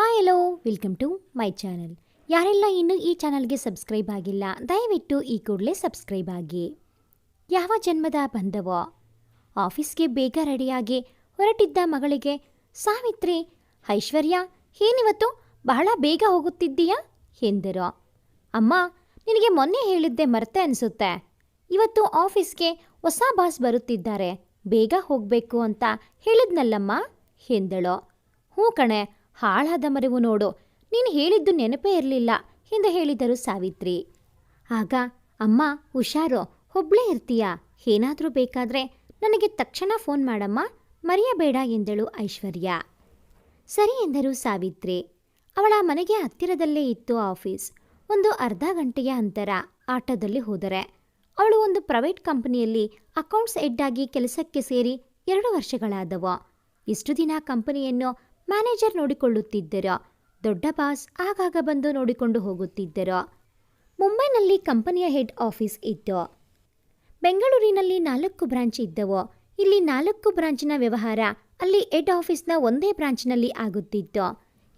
Hi hello welcome to my channel ಯಾರೆಲ್ಲ ಇನ್ನೂ ಈ ಚಾನಲ್ಗೆ ಸಬ್ಸ್ಕ್ರೈಬ್ ಆಗಿಲ್ಲ, ದಯವಿಟ್ಟು ಈ ಕೂಡಲೇ ಸಬ್ಸ್ಕ್ರೈಬ್ ಆಗಿ. ಯಾವ ಜನ್ಮದ ಬಂದವೋ ಆಫೀಸ್ಗೆ ಬೇಗ ರೆಡಿಯಾಗಿ ಹೊರಟಿದ್ದ ಮಗಳಿಗೆ, ಸಾವಿತ್ರಿ, ಐಶ್ವರ್ಯ, ಏನಿವತ್ತು? ಬಹಳ ಬೇಗ ಹೋಗುತ್ತಿದ್ದೀಯಾ? ಎಂದರು. ಅಮ್ಮ, ನಿನಗೆ ಮೊನ್ನೆ ಹೇಳಿದ್ದೆ ಮರ್ತೆ ಅನಿಸುತ್ತೆ. ಇವತ್ತು ಆಫೀಸ್ಗೆ ಹೊಸ ಬಾಸ್ ಬರುತ್ತಿದ್ದಾರೆ. ಬೇಗ ಹೋಗಬೇಕು ಅಂತ ಹೇಳಿದ್ನಲ್ಲಮ್ಮ? ಎಂದಳು. ಹ್ಞೂ ಕಣೆ. ಹಾಳಾದ ಮರೆವು ನೋಡು. ನೀನು ಹೇಳಿದ್ದು ನೆನಪೇ ಇರಲಿಲ್ಲ ಎಂದು ಹೇಳಿದರು ಸಾವಿತ್ರಿ. ಆಗ, ಅಮ್ಮ, ಹುಷಾರು, ಒಬ್ಳೇ ಇರ್ತೀಯ? ಏನಾದರೂ ಬೇಕಾದರೆ ನನಗೆ ತಕ್ಷಣ ಫೋನ್ ಮಾಡಮ್ಮ, ಮರೆಯಬೇಡ, ಎಂದಳು ಐಶ್ವರ್ಯ. ಸರಿ ಎಂದರು ಸಾವಿತ್ರಿ. ಅವಳ ಮನೆಗೆ ಹತ್ತಿರದಲ್ಲೇ ಇತ್ತು ಆಫೀಸ್. ಒಂದು ಅರ್ಧ ಗಂಟೆಯ ಅಂತರ ಆಟೋದಲ್ಲಿ ಹೋದರೆ. ಅವಳು ಒಂದು ಪ್ರೈವೇಟ್ ಕಂಪನಿಯಲ್ಲಿ ಅಕೌಂಟ್ಸ್ ಹೆಡ್ ಆಗಿ ಕೆಲಸಕ್ಕೆ ಸೇರಿ ಎರಡು ವರ್ಷಗಳಾದವು. ಇಷ್ಟು ದಿನ ಕಂಪನಿಯನ್ನು ಮ್ಯಾನೇಜರ್ ನೋಡಿಕೊಳ್ಳುತ್ತಿದ್ದರು. ದೊಡ್ಡ ಬಾಸ್ ಆಗಾಗ ಬಂದು ನೋಡಿಕೊಂಡು ಹೋಗುತ್ತಿದ್ದರು. ಮುಂಬೈನಲ್ಲಿ ಕಂಪನಿಯ ಹೆಡ್ ಆಫೀಸ್ ಇತ್ತು ಬೆಂಗಳೂರಿನಲ್ಲಿ ನಾಲ್ಕು ಬ್ರಾಂಚ್ ಇದ್ದವು. ಇಲ್ಲಿ ನಾಲ್ಕು ಬ್ರಾಂಚಿನ ವ್ಯವಹಾರ ಅಲ್ಲಿ ಹೆಡ್ ಆಫೀಸ್ನ ಒಂದೇ ಬ್ರಾಂಚ್ನಲ್ಲಿ ಆಗುತ್ತಿತ್ತು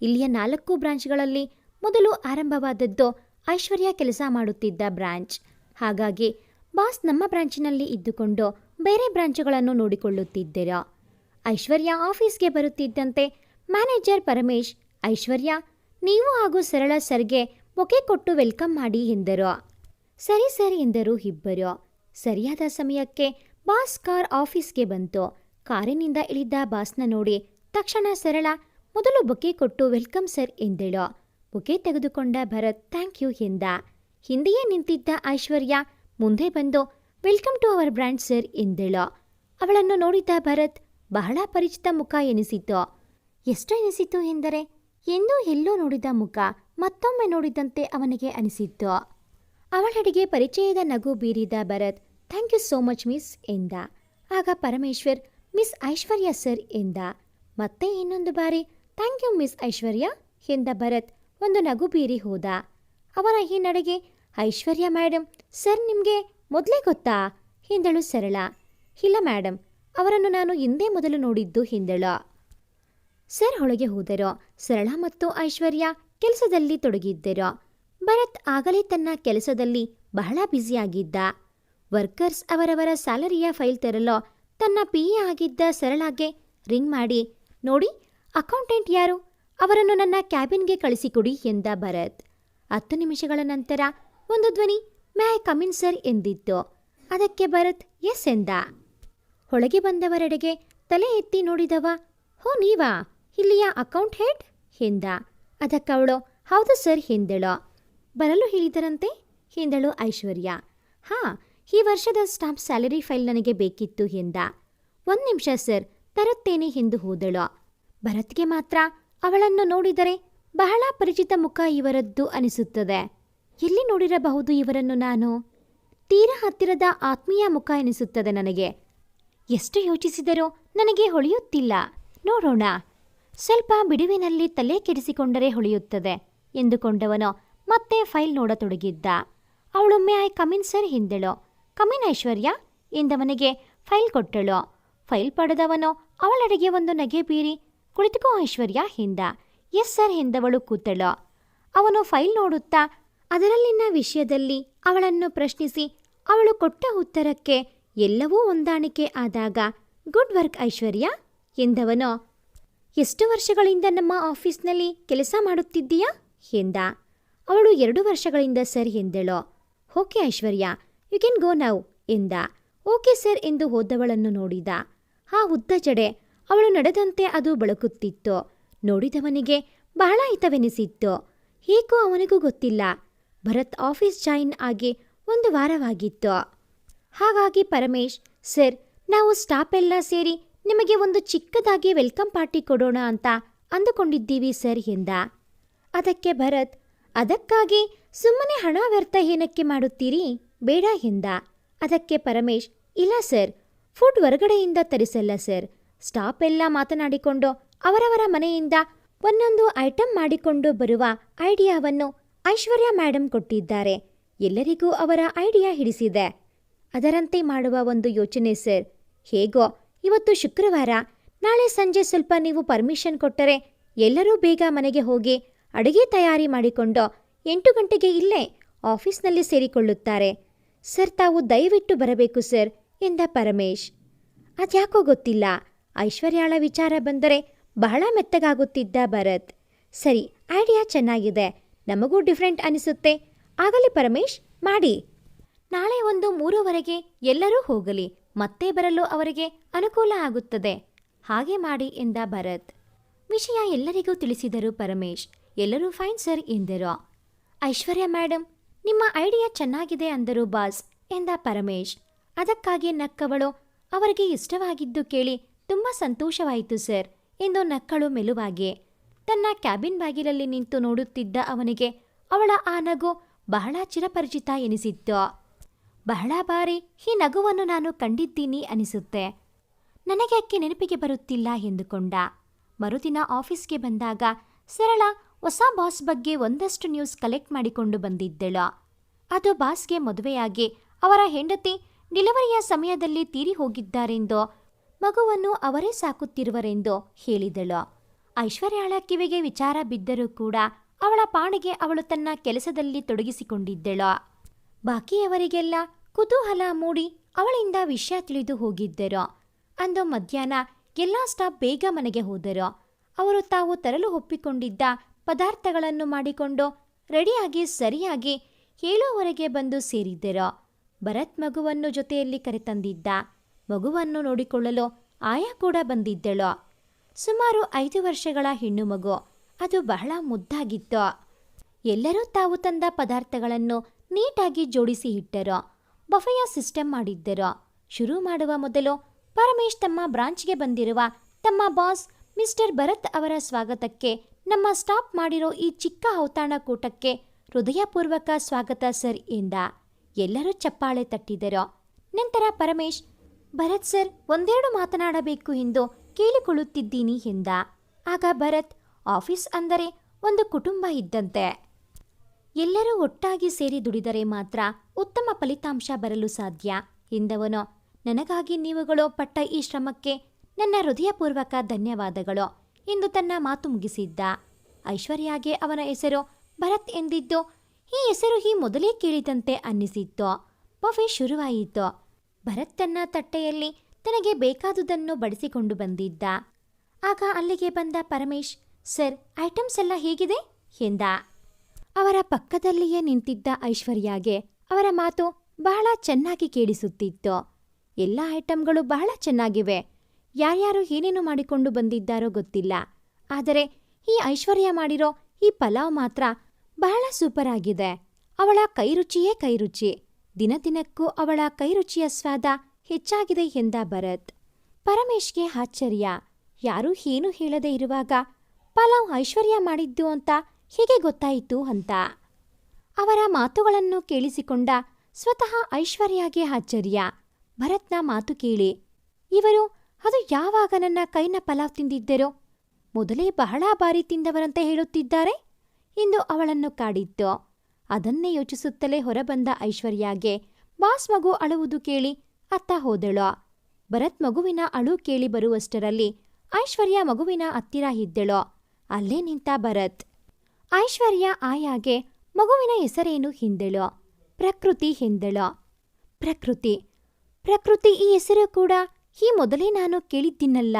ಇಲ್ಲಿಯ ನಾಲ್ಕು ಬ್ರಾಂಚ್ಗಳಲ್ಲಿ ಮೊದಲು ಆರಂಭವಾದದ್ದು ಐಶ್ವರ್ಯ ಕೆಲಸ ಮಾಡುತ್ತಿದ್ದ ಬ್ರಾಂಚ್. ಹಾಗಾಗಿ ಬಾಸ್ ನಮ್ಮ ಬ್ರಾಂಚಿನಲ್ಲಿ ಇದ್ದುಕೊಂಡು ಬೇರೆ ಬ್ರಾಂಚುಗಳನ್ನು ನೋಡಿಕೊಳ್ಳುತ್ತಿದ್ದರು. ಐಶ್ವರ್ಯ ಆಫೀಸ್ಗೆ ಬರುತ್ತಿದ್ದಂತೆ ಮ್ಯಾನೇಜರ್ ಪರಮೇಶ್, ಐಶ್ವರ್ಯ, ನೀವು ಹಾಗೂ ಸರಳ ಸರ್ಗೆ ಬೊಕೆ ಕೊಟ್ಟು ವೆಲ್ಕಮ್ ಮಾಡಿ ಎಂದರು. ಸರಿ ಸರಿ ಎಂದರು ಇಬ್ಬರು. ಸರಿಯಾದ ಸಮಯಕ್ಕೆ ಬಾಸ್ ಕಾರ್ ಆಫೀಸ್ಗೆ ಬಂತು. ಕಾರಿನಿಂದ ಇಳಿದ ಬಾಸ್ನ ನೋಡಿ ತಕ್ಷಣ ಸರಳ, ಮೊದಲು ಬೊಕೆ ಕೊಟ್ಟು ವೆಲ್ಕಮ್ ಸರ್ ಎಂದಳು. ಬೊಕೆ ತೆಗೆದುಕೊಂಡ ಭರತ್, ಥ್ಯಾಂಕ್ ಯು ಎಂದ. ಹಿಂದೆಯೇ ನಿಂತಿದ್ದ ಐಶ್ವರ್ಯ ಮುಂದೆ ಬಂದು, welcome to our brand sir ಎಂದಳು. ಅವಳನ್ನು ನೋಡಿದ ಭರತ್ ಬಹಳ ಪರಿಚಿತ ಮುಖ ಎನಿಸಿತು. ಎಷ್ಟು ಎನಿಸಿತು ಎಂದರೆ ಎಂದೂ ಎಲ್ಲೋ ನೋಡಿದ ಮುಖ ಮತ್ತೊಮ್ಮೆ ನೋಡಿದಂತೆ ಅವನಿಗೆ ಅನಿಸಿತ್ತು. ಅವಳೆಡೆಗೆ ಪರಿಚಯದ ನಗು ಬೀರಿದ Bharat, thank you so much miss ಎಂದ. ಆಗ ಪರಮೇಶ್ವರ್, ಮಿಸ್ ಐಶ್ವರ್ಯ ಸರ್ ಎಂದ. ಮತ್ತೆ ಇನ್ನೊಂದು ಬಾರಿ, ಥ್ಯಾಂಕ್ ಯು ಮಿಸ್ ಐಶ್ವರ್ಯ ಎಂದ ಭರತ್ ಒಂದು ನಗು ಬೀರಿ ಹೋದ. ಅವನ ಈ ನಡೆಗೆ, ಐಶ್ವರ್ಯ ಮೇಡಮ್ ಸರ್ ನಿಮಗೆ ಮೊದಲೇ ಗೊತ್ತಾ? ಎಂದಳು ಸರಳ. ಇಲ್ಲ ಮೇಡಮ್ ಅವರನ್ನು ನಾನು ಹಿಂದೆ ಮೊದಲು ನೋಡಿದ್ದು ಎಂದಳು. ಸರ್ ಒಳಗೆ ಹೋದರು ಸರಳ ಮತ್ತು ಐಶ್ವರ್ಯ ಕೆಲಸದಲ್ಲಿ ತೊಡಗಿದ್ದರು. ಭರತ್ ಆಗಲೇ ತನ್ನ ಕೆಲಸದಲ್ಲಿ ಬಹಳ ಬ್ಯುಸಿಯಾಗಿದ್ದ. ವರ್ಕರ್ಸ್ ಅವರವರ ಸ್ಯಾಲರಿಯ ಫೈಲ್ ತರಲು ತನ್ನ ಪಿ ಆಗಿದ್ದ ಸರಳಾಗೆ ರಿಂಗ್ ಮಾಡಿ, ನೋಡಿ, ಅಕೌಂಟೆಂಟ್ ಯಾರು? ಅವರನ್ನು ನನ್ನ ಕ್ಯಾಬಿನ್ಗೆ ಕಳಿಸಿಕೊಡಿ ಎಂದ ಭರತ್. ಹತ್ತು ನಿಮಿಷಗಳ ನಂತರ ಒಂದು ಧ್ವನಿ ಮ್ಯಾ ಕಮಿನ್ ಸರ್ ಎಂದಿತ್ತು. ಅದಕ್ಕೆ ಭರತ್, ಎಸ್ ಎಂದ. ಒಳಗೆ ಬಂದವರೆಡೆಗೆ ತಲೆ ಎತ್ತಿ ನೋಡಿದವ, ಹೋ, ನೀವಾ? ಇಲ್ಲಿಯ ಅಕೌಂಟ್ ಹೆಡ್? ಎಂದ ಅದಕ್ಕವಳು ಹೌದು ಸರ್ ಎಂದಳು ಬರಲು ಹೇಳಿದರಂತೆ? ಎಂದಳು ಐಶ್ವರ್ಯ. ಹಾ, ಈ ವರ್ಷದ ಸ್ಟಾಂಪ್ ಸ್ಯಾಲರಿ ಫೈಲ್ ನನಗೆ ಬೇಕಿತ್ತು ಎಂದ ಒಂದು ನಿಮಿಷ ಸರ್, ತರುತ್ತೇನೆ ಎಂದು ಹೋದಳು. ಭರತ್ಗೆ ಮಾತ್ರ ಅವಳನ್ನು ನೋಡಿದರೆ ಬಹಳ ಪರಿಚಿತ ಮುಖ ಇವರದ್ದು ಅನಿಸುತ್ತದೆ. ಎಲ್ಲಿ ನೋಡಿರಬಹುದು ಇವರನ್ನು ನಾನು? ತೀರ ಹತ್ತಿರದ ಆತ್ಮೀಯ ಮುಖ ಎನಿಸುತ್ತದೆ ನನಗೆ. ಎಷ್ಟು ಯೋಚಿಸಿದರೂ ನನಗೆ ಹೊಳೆಯುತ್ತಿಲ್ಲ. ನೋಡೋಣ. ಸ್ವಲ್ಪ ಬಿಡುವಿನಲ್ಲಿ ತಲೆ ಕೆಡಿಸಿಕೊಂಡರೆ ಹೊಳೆಯುತ್ತದೆ ಎಂದುಕೊಂಡವನು ಮತ್ತೆ ಫೈಲ್ ನೋಡತೊಡಗಿದ್ದ. ಅವಳೊಮ್ಮೆ ಐ ಕಮಿನ್ ಸರ್? ಹಿಂದೆಳು ಕಮಿನ್ ಐಶ್ವರ್ಯ? ಎಂದವನಿಗೆ ಫೈಲ್ ಕೊಟ್ಟಳು. ಫೈಲ್ ಪಡೆದವನು ಅವಳಡೆಗೆ ಒಂದು ನಗೆ ಬೀರಿ ಕುಳಿತುಕೋ ಐಶ್ವರ್ಯ? ಹಿಂದ ಎಸ್ ಸರ್, ಎಂದವಳು ಕೂತಳು. ಅವನು ಫೈಲ್ ನೋಡುತ್ತಾ, ಅದರಲ್ಲಿನ ವಿಷಯದಲ್ಲಿ ಅವಳನ್ನು ಪ್ರಶ್ನಿಸಿ ಅವಳು ಕೊಟ್ಟ ಉತ್ತರಕ್ಕೆ ಎಲ್ಲವೂ ಹೊಂದಾಣಿಕೆ ಆದಾಗ ಗುಡ್ ವರ್ಕ್ ಐಶ್ವರ್ಯ? ಎಂದವನು ಎಷ್ಟು ವರ್ಷಗಳಿಂದ ನಮ್ಮ ಆಫೀಸ್ನಲ್ಲಿ ಕೆಲಸ ಮಾಡುತ್ತಿದ್ದೀಯಾ? ಎಂದ. ಅವಳು ಎರಡು ವರ್ಷಗಳಿಂದ ಸರ್, ಎಂದಳು. Okay Aishwarya, you can go now, ಎಂದ. ಓಕೆ ಸರ್, ಎಂದು ಹೋದವಳನ್ನು ನೋಡಿದ. ಆ ಉದ್ದ ಜಡೆ ಅವಳು ನಡೆದಂತೆ ಅದು ಬಳಕುತ್ತಿತ್ತು. ನೋಡಿದವನಿಗೆ ಬಹಳ ಹಿತವೆನಿಸಿತ್ತು. ಏಕೋ ಅವನಿಗೂ ಗೊತ್ತಿಲ್ಲ. ಭರತ್ ಆಫೀಸ್ ಜಾಯಿನ್ ಆಗಿ ಒಂದು ವಾರವಾಗಿತ್ತು. ಹಾಗಾಗಿ ಪರಮೇಶ್, ಸರ್, ನಾವು ಸ್ಟಾಫ್ ಎಲ್ಲ ಸೇರಿ ನಿಮಗೆ ಒಂದು ಚಿಕ್ಕದಾಗಿ ವೆಲ್ಕಮ್ ಪಾರ್ಟಿ ಕೊಡೋಣ ಅಂತ ಅಂದುಕೊಂಡಿದ್ದೀವಿ ಸರ್ ಎಂದ. ಅದಕ್ಕೆ ಭರತ್, ಅದಕ್ಕಾಗಿ ಸುಮ್ಮನೆ ಹಣ ವ್ಯರ್ಥ ಏನಕ್ಕೆ ಮಾಡುತ್ತೀರಿ? ಬೇಡ ಎಂದ. ಅದಕ್ಕೆ ಪರಮೇಶ್, ಇಲ್ಲ ಸರ್, ಫುಡ್ ಹೊರಗಡೆಯಿಂದ ತರಿಸಲ್ಲ ಸರ್. ಸ್ಟಾಪ್ ಎಲ್ಲ ಮಾತನಾಡಿಕೊಂಡು ಅವರವರ ಮನೆಯಿಂದ ಒಂದೊಂದು ಐಟಮ್ ಮಾಡಿಕೊಂಡು ಬರುವ ಐಡಿಯಾವನ್ನು ಐಶ್ವರ್ಯ ಮೇಡಮ್ ಕೊಟ್ಟಿದ್ದಾರೆ. ಎಲ್ಲರಿಗೂ ಅವರ ಐಡಿಯಾ ಹಿಡಿಸಿದೆ. ಅದರಂತೆ ಮಾಡುವ ಒಂದು ಯೋಚನೆ ಸರ್. ಹೇಗೋ ಇವತ್ತು ಶುಕ್ರವಾರ. ನಾಳೆ ಸಂಜೆ ಸ್ವಲ್ಪ ನೀವು ಪರ್ಮಿಷನ್ ಕೊಟ್ಟರೆ ಎಲ್ಲರೂ ಬೇಗ ಮನೆಗೆ ಹೋಗಿ ಅಡುಗೆ ತಯಾರಿ ಮಾಡಿಕೊಂಡು ಎಂಟು ಗಂಟೆಗೆ ಇಲ್ಲೇ ಆಫೀಸ್ನಲ್ಲಿ ಸೇರಿಕೊಳ್ಳುತ್ತಾರೆ. ಸರ್, ತಾವು ದಯವಿಟ್ಟು ಬರಬೇಕು ಸರ್, ಎಂದ ಪರಮೇಶ್. ಅದ್ಯಾಕೋ ಗೊತ್ತಿಲ್ಲ. ಐಶ್ವರ್ಯಾಳ ವಿಚಾರ ಬಂದರೆ ಬಹಳ ಮೆತ್ತಗಾಗುತ್ತಿದ್ದ ಭರತ್. ಸರಿ, ಐಡಿಯಾ ಚೆನ್ನಾಗಿದೆ. ನಮಗೂ ಡಿಫ್ರೆಂಟ್ ಅನಿಸುತ್ತೆ. ಆಗಲಿ ಪರಮೇಶ್, ಮಾಡಿ. ನಾಳೆ ಒಂದು ಮೂರುವರೆಗೆ ಎಲ್ಲರೂ ಹೋಗಲಿ. ಮತ್ತೆ ಬರಲು ಅವರಿಗೆ ಅನುಕೂಲ ಆಗುತ್ತದೆ. ಹಾಗೆ ಮಾಡಿ ಎಂದ ಭರತ್. ವಿಷಯ ಎಲ್ಲರಿಗೂ ತಿಳಿಸಿದರು ಪರಮೇಶ್. ಎಲ್ಲರೂ ಫೈನ್ ಸರ್ ಎಂದರು. ಐಶ್ವರ್ಯ ಮೇಡಮ್ ನಿಮ್ಮ ಐಡಿಯಾ ಚೆನ್ನಾಗಿದೆ ಅಂದರು ಬಾಸ್ ಎಂದ ಪರಮೇಶ್. ಅದಕ್ಕಾಗಿ ನಕ್ಕವಳು, ಅವರಿಗೆ ಇಷ್ಟವಾಗಿದ್ದು ಕೇಳಿ ತುಂಬ ಸಂತೋಷವಾಯಿತು ಸರ್ ಎಂದು ನಕ್ಕಳು ಮೆಲುವಾಗಿ. ತನ್ನ ಕ್ಯಾಬಿನ್ ಬಾಗಿಲಲ್ಲಿ ನಿಂತು ನೋಡುತ್ತಿದ್ದ ಅವನಿಗೆ ಅವಳ ಆ ನಗು ಬಹಳ ಚಿರಪರಿಚಿತ ಎನಿಸಿತ್ತು. ಬಹಳ ಬಾರಿ ಈ ನಗುವನ್ನು ನಾನು ಕಂಡಿದ್ದೀನಿ ಅನಿಸುತ್ತೆ. ನನಗೆ ಅಕ್ಕಿ ನೆನಪಿಗೆ ಬರುತ್ತಿಲ್ಲ ಎಂದುಕೊಂಡ. ಮರುದಿನ ಆಫೀಸ್ಗೆ ಬಂದಾಗ ಸರಳ ಹೊಸ ಬಾಸ್ ಬಗ್ಗೆ ಒಂದಷ್ಟು ನ್ಯೂಸ್ ಕಲೆಕ್ಟ್ ಮಾಡಿಕೊಂಡು ಬಂದಿದ್ದಳು. ಅದು ಬಾಸ್ಗೆ ಮದುವೆಯಾಗಿ ಅವರ ಹೆಂಡತಿ ಡಿಲಿವರಿಯ ಸಮಯದಲ್ಲಿ ತೀರಿ ಹೋಗಿದ್ದಾರೆಂದು, ಮಗುವನ್ನು ಅವರೇ ಸಾಕುತ್ತಿರುವರೆಂದು ಹೇಳಿದಳು. ಐಶ್ವರ್ಯಾಳ ಕಿವಿಗೆ ವಿಚಾರ ಬಿದ್ದರೂ ಕೂಡ ಅವಳ ಪಾಣಿಗೆ ಅವಳು ತನ್ನ ಕೆಲಸದಲ್ಲಿ ತೊಡಗಿಸಿಕೊಂಡಿದ್ದಳು. ಬಾಕಿಯವರಿಗೆಲ್ಲ ಕುತೂಹಲ ಮೂಡಿ ಅವಳಿಂದ ವಿಷಯ ತಿಳಿದು ಹೋಗಿದ್ದರು. ಅಂದು ಮಧ್ಯಾಹ್ನ ಎಲ್ಲ ಸ್ಟಾಫ್ ಬೇಗ ಮನೆಗೆ ಹೋದರು. ಅವರು ತಾವು ತರಲು ಒಪ್ಪಿಕೊಂಡಿದ್ದ ಪದಾರ್ಥಗಳನ್ನು ಮಾಡಿಕೊಂಡು ರೆಡಿಯಾಗಿ ಸರಿಯಾಗಿ ಏಳುವರೆಗೆ ಬಂದು ಸೇರಿದ್ದರು. ಭರತ್ ಮಗುವನ್ನು ಜೊತೆಯಲ್ಲಿ ಕರೆತಂದಿದ್ದ. ಮಗುವನ್ನು ನೋಡಿಕೊಳ್ಳಲು ಆಯಾ ಕೂಡ ಬಂದಿದ್ದಳು. ಸುಮಾರು ಐದು ವರ್ಷಗಳ ಹೆಣ್ಣು ಮಗು ಅದು ಬಹಳ ಮುದ್ದಾಗಿತ್ತು. ಎಲ್ಲರೂ ತಾವು ತಂದ ಪದಾರ್ಥಗಳನ್ನು ನೀಟಾಗಿ ಜೋಡಿಸಿ ಇಟ್ಟರು, ಬಫೆಯ ಸಿಸ್ಟಮ್ ಮಾಡಿದ್ದರು. ಶುರು ಮಾಡುವ ಮೊದಲು ಪರಮೇಶ್ ತಮ್ಮ ಬ್ರಾಂಚ್ಗೆ ಬಂದಿರುವ ತಮ್ಮ ಬಾಸ್ ಮಿಸ್ಟರ್ ಭರತ್ ಅವರ ಸ್ವಾಗತಕ್ಕೆ ನಮ್ಮ ಸ್ಟಾಪ್ ಮಾಡಿರೋ ಈ ಚಿಕ್ಕ ಔತಾಣ ಕೂಟಕ್ಕೆ ಹೃದಯಪೂರ್ವಕ ಸ್ವಾಗತ ಸರ್ ಎಂದ. ಎಲ್ಲರೂ ಚಪ್ಪಾಳೆ ತಟ್ಟಿದರು. ನಂತರ ಪರಮೇಶ್, ಭರತ್ ಸರ್, ಒಂದೆರಡು ಮಾತನಾಡಬೇಕು ಎಂದು ಕೇಳಿಕೊಳ್ಳುತ್ತಿದ್ದೀನಿ ಎಂದ. ಆಗ ಭರತ್, ಆಫೀಸ್ ಅಂದರೆ ಒಂದು ಕುಟುಂಬ ಇದ್ದಂತೆ. ಎಲ್ಲರೂ ಒಟ್ಟಾಗಿ ಸೇರಿ ದುಡಿದರೆ ಮಾತ್ರ ಉತ್ತಮ ಫಲಿತಾಂಶ ಬರಲು ಸಾಧ್ಯ, ಎಂದವನು. ನನಗಾಗಿ ನೀವುಗಳು ಪಟ್ಟ ಈ ಶ್ರಮಕ್ಕೆ ನನ್ನ ಹೃದಯಪೂರ್ವಕ ಧನ್ಯವಾದಗಳು, ಎಂದು ತನ್ನ ಮಾತು ಮುಗಿಸಿದ್ದ. ಐಶ್ವರ್ಯಾಗೆ ಅವನ ಹೆಸರು ಭರತ್ ಎಂದಿದ್ದು, ಈ ಹೆಸರು ಈ ಮೊದಲೇ ಕೇಳಿದಂತೆ ಅನ್ನಿಸಿತ್ತು. ಬಫೆ ಶುರುವಾಯಿತು. ಭರತ್ ತನ್ನ ತಟ್ಟೆಯಲ್ಲಿ ತನಗೆ ಬೇಕಾದುದನ್ನು ಬಡಿಸಿಕೊಂಡು ಬಂದಿದ್ದ. ಆಗ ಅಲ್ಲಿಗೆ ಬಂದ ಪರಮೇಶ್, ಸರ್, ಐಟಮ್ಸ್ ಎಲ್ಲ ಹೇಗಿದೆ? ಎಂದ. ಅವರ ಪಕ್ಕದಲ್ಲಿಯೇ ನಿಂತಿದ್ದ ಐಶ್ವರ್ಯಾಗೆ ಅವರ ಮಾತು ಬಹಳ ಚೆನ್ನಾಗಿ ಕೇಳಿಸುತ್ತಿತ್ತು. ಎಲ್ಲ ಐಟಂಗಳು ಬಹಳ ಚೆನ್ನಾಗಿವೆ. ಯಾರ್ಯಾರು ಏನೇನು ಮಾಡಿಕೊಂಡು ಬಂದಿದ್ದಾರೋ ಗೊತ್ತಿಲ್ಲ. ಆದರೆ ಈ ಐಶ್ವರ್ಯ ಮಾಡಿರೋ ಈ ಪಲಾವ್ ಮಾತ್ರ ಬಹಳ ಸೂಪರ್ ಆಗಿದೆ ಅವಳ ಕೈರುಚಿಯೇ ಕೈರುಚಿ. ದಿನ ದಿನಕ್ಕೂ ಅವಳ ಕೈರುಚಿಯ ಸ್ವಾದ ಹೆಚ್ಚಾಗಿದೆ ಎಂದ ಭರತ್. ಪರಮೇಶ್ಗೆ ಆಶ್ಚರ್ಯ. ಯಾರೂ ಏನೂ ಹೇಳದೇ ಇರುವಾಗ ಪಲಾವ್ ಐಶ್ವರ್ಯ ಮಾಡಿದ್ದು ಅಂತ ಹೇಗೆ ಗೊತ್ತಾಯಿತು ಅಂತ? ಅವರ ಮಾತುಗಳನ್ನು ಕೇಳಿಸಿಕೊಂಡ ಸ್ವತಃ ಐಶ್ವರ್ಯಾಗೆ ಆಶ್ಚರ್ಯ. ಭರತ್ನ ಮಾತು ಕೇಳಿ, ಇವರು, ಅದು ಯಾವಾಗ ನನ್ನ ಕೈನ ಪಲಾವ್ ತಿಂದಿದ್ದರೋ? ಮೊದಲೇ ಬಹಳ ಬಾರಿ ತಿಂದವರಂತೆ ಹೇಳುತ್ತಿದ್ದಾರೆ? ಎಂದು ಅವಳನ್ನು ಕಾಡಿತ್ತು. ಅದನ್ನೇ ಯೋಚಿಸುತ್ತಲೇ ಹೊರಬಂದ ಐಶ್ವರ್ಯಾಗೆ, ಬಾಸ್ ಮಗು ಅಳುವುದು ಕೇಳಿ ಅತ್ತ ಹೋದಳು. ಭರತ್ ಮಗುವಿನ ಅಳು ಕೇಳಿ ಬರುವಷ್ಟರಲ್ಲಿ ಐಶ್ವರ್ಯ ಮಗುವಿನ ಹತ್ತಿರ ಇದ್ದಳು. ಅಲ್ಲೇ ನಿಂತ ಭರತ್. ಐಶ್ವರ್ಯ ಆಯಾಗೆ ಮಗುವಿನ ಹೆಸರೇನು ಹಿಂದಳು? ಪ್ರಕೃತಿ ಹಿಂದಳು? ಪ್ರಕೃತಿ. ಪ್ರಕೃತಿ ಈ ಹೆಸರು ಕೂಡ ಈ ಮೊದಲೇ ನಾನು ಕೇಳಿದ್ದಿನಲ್ಲ.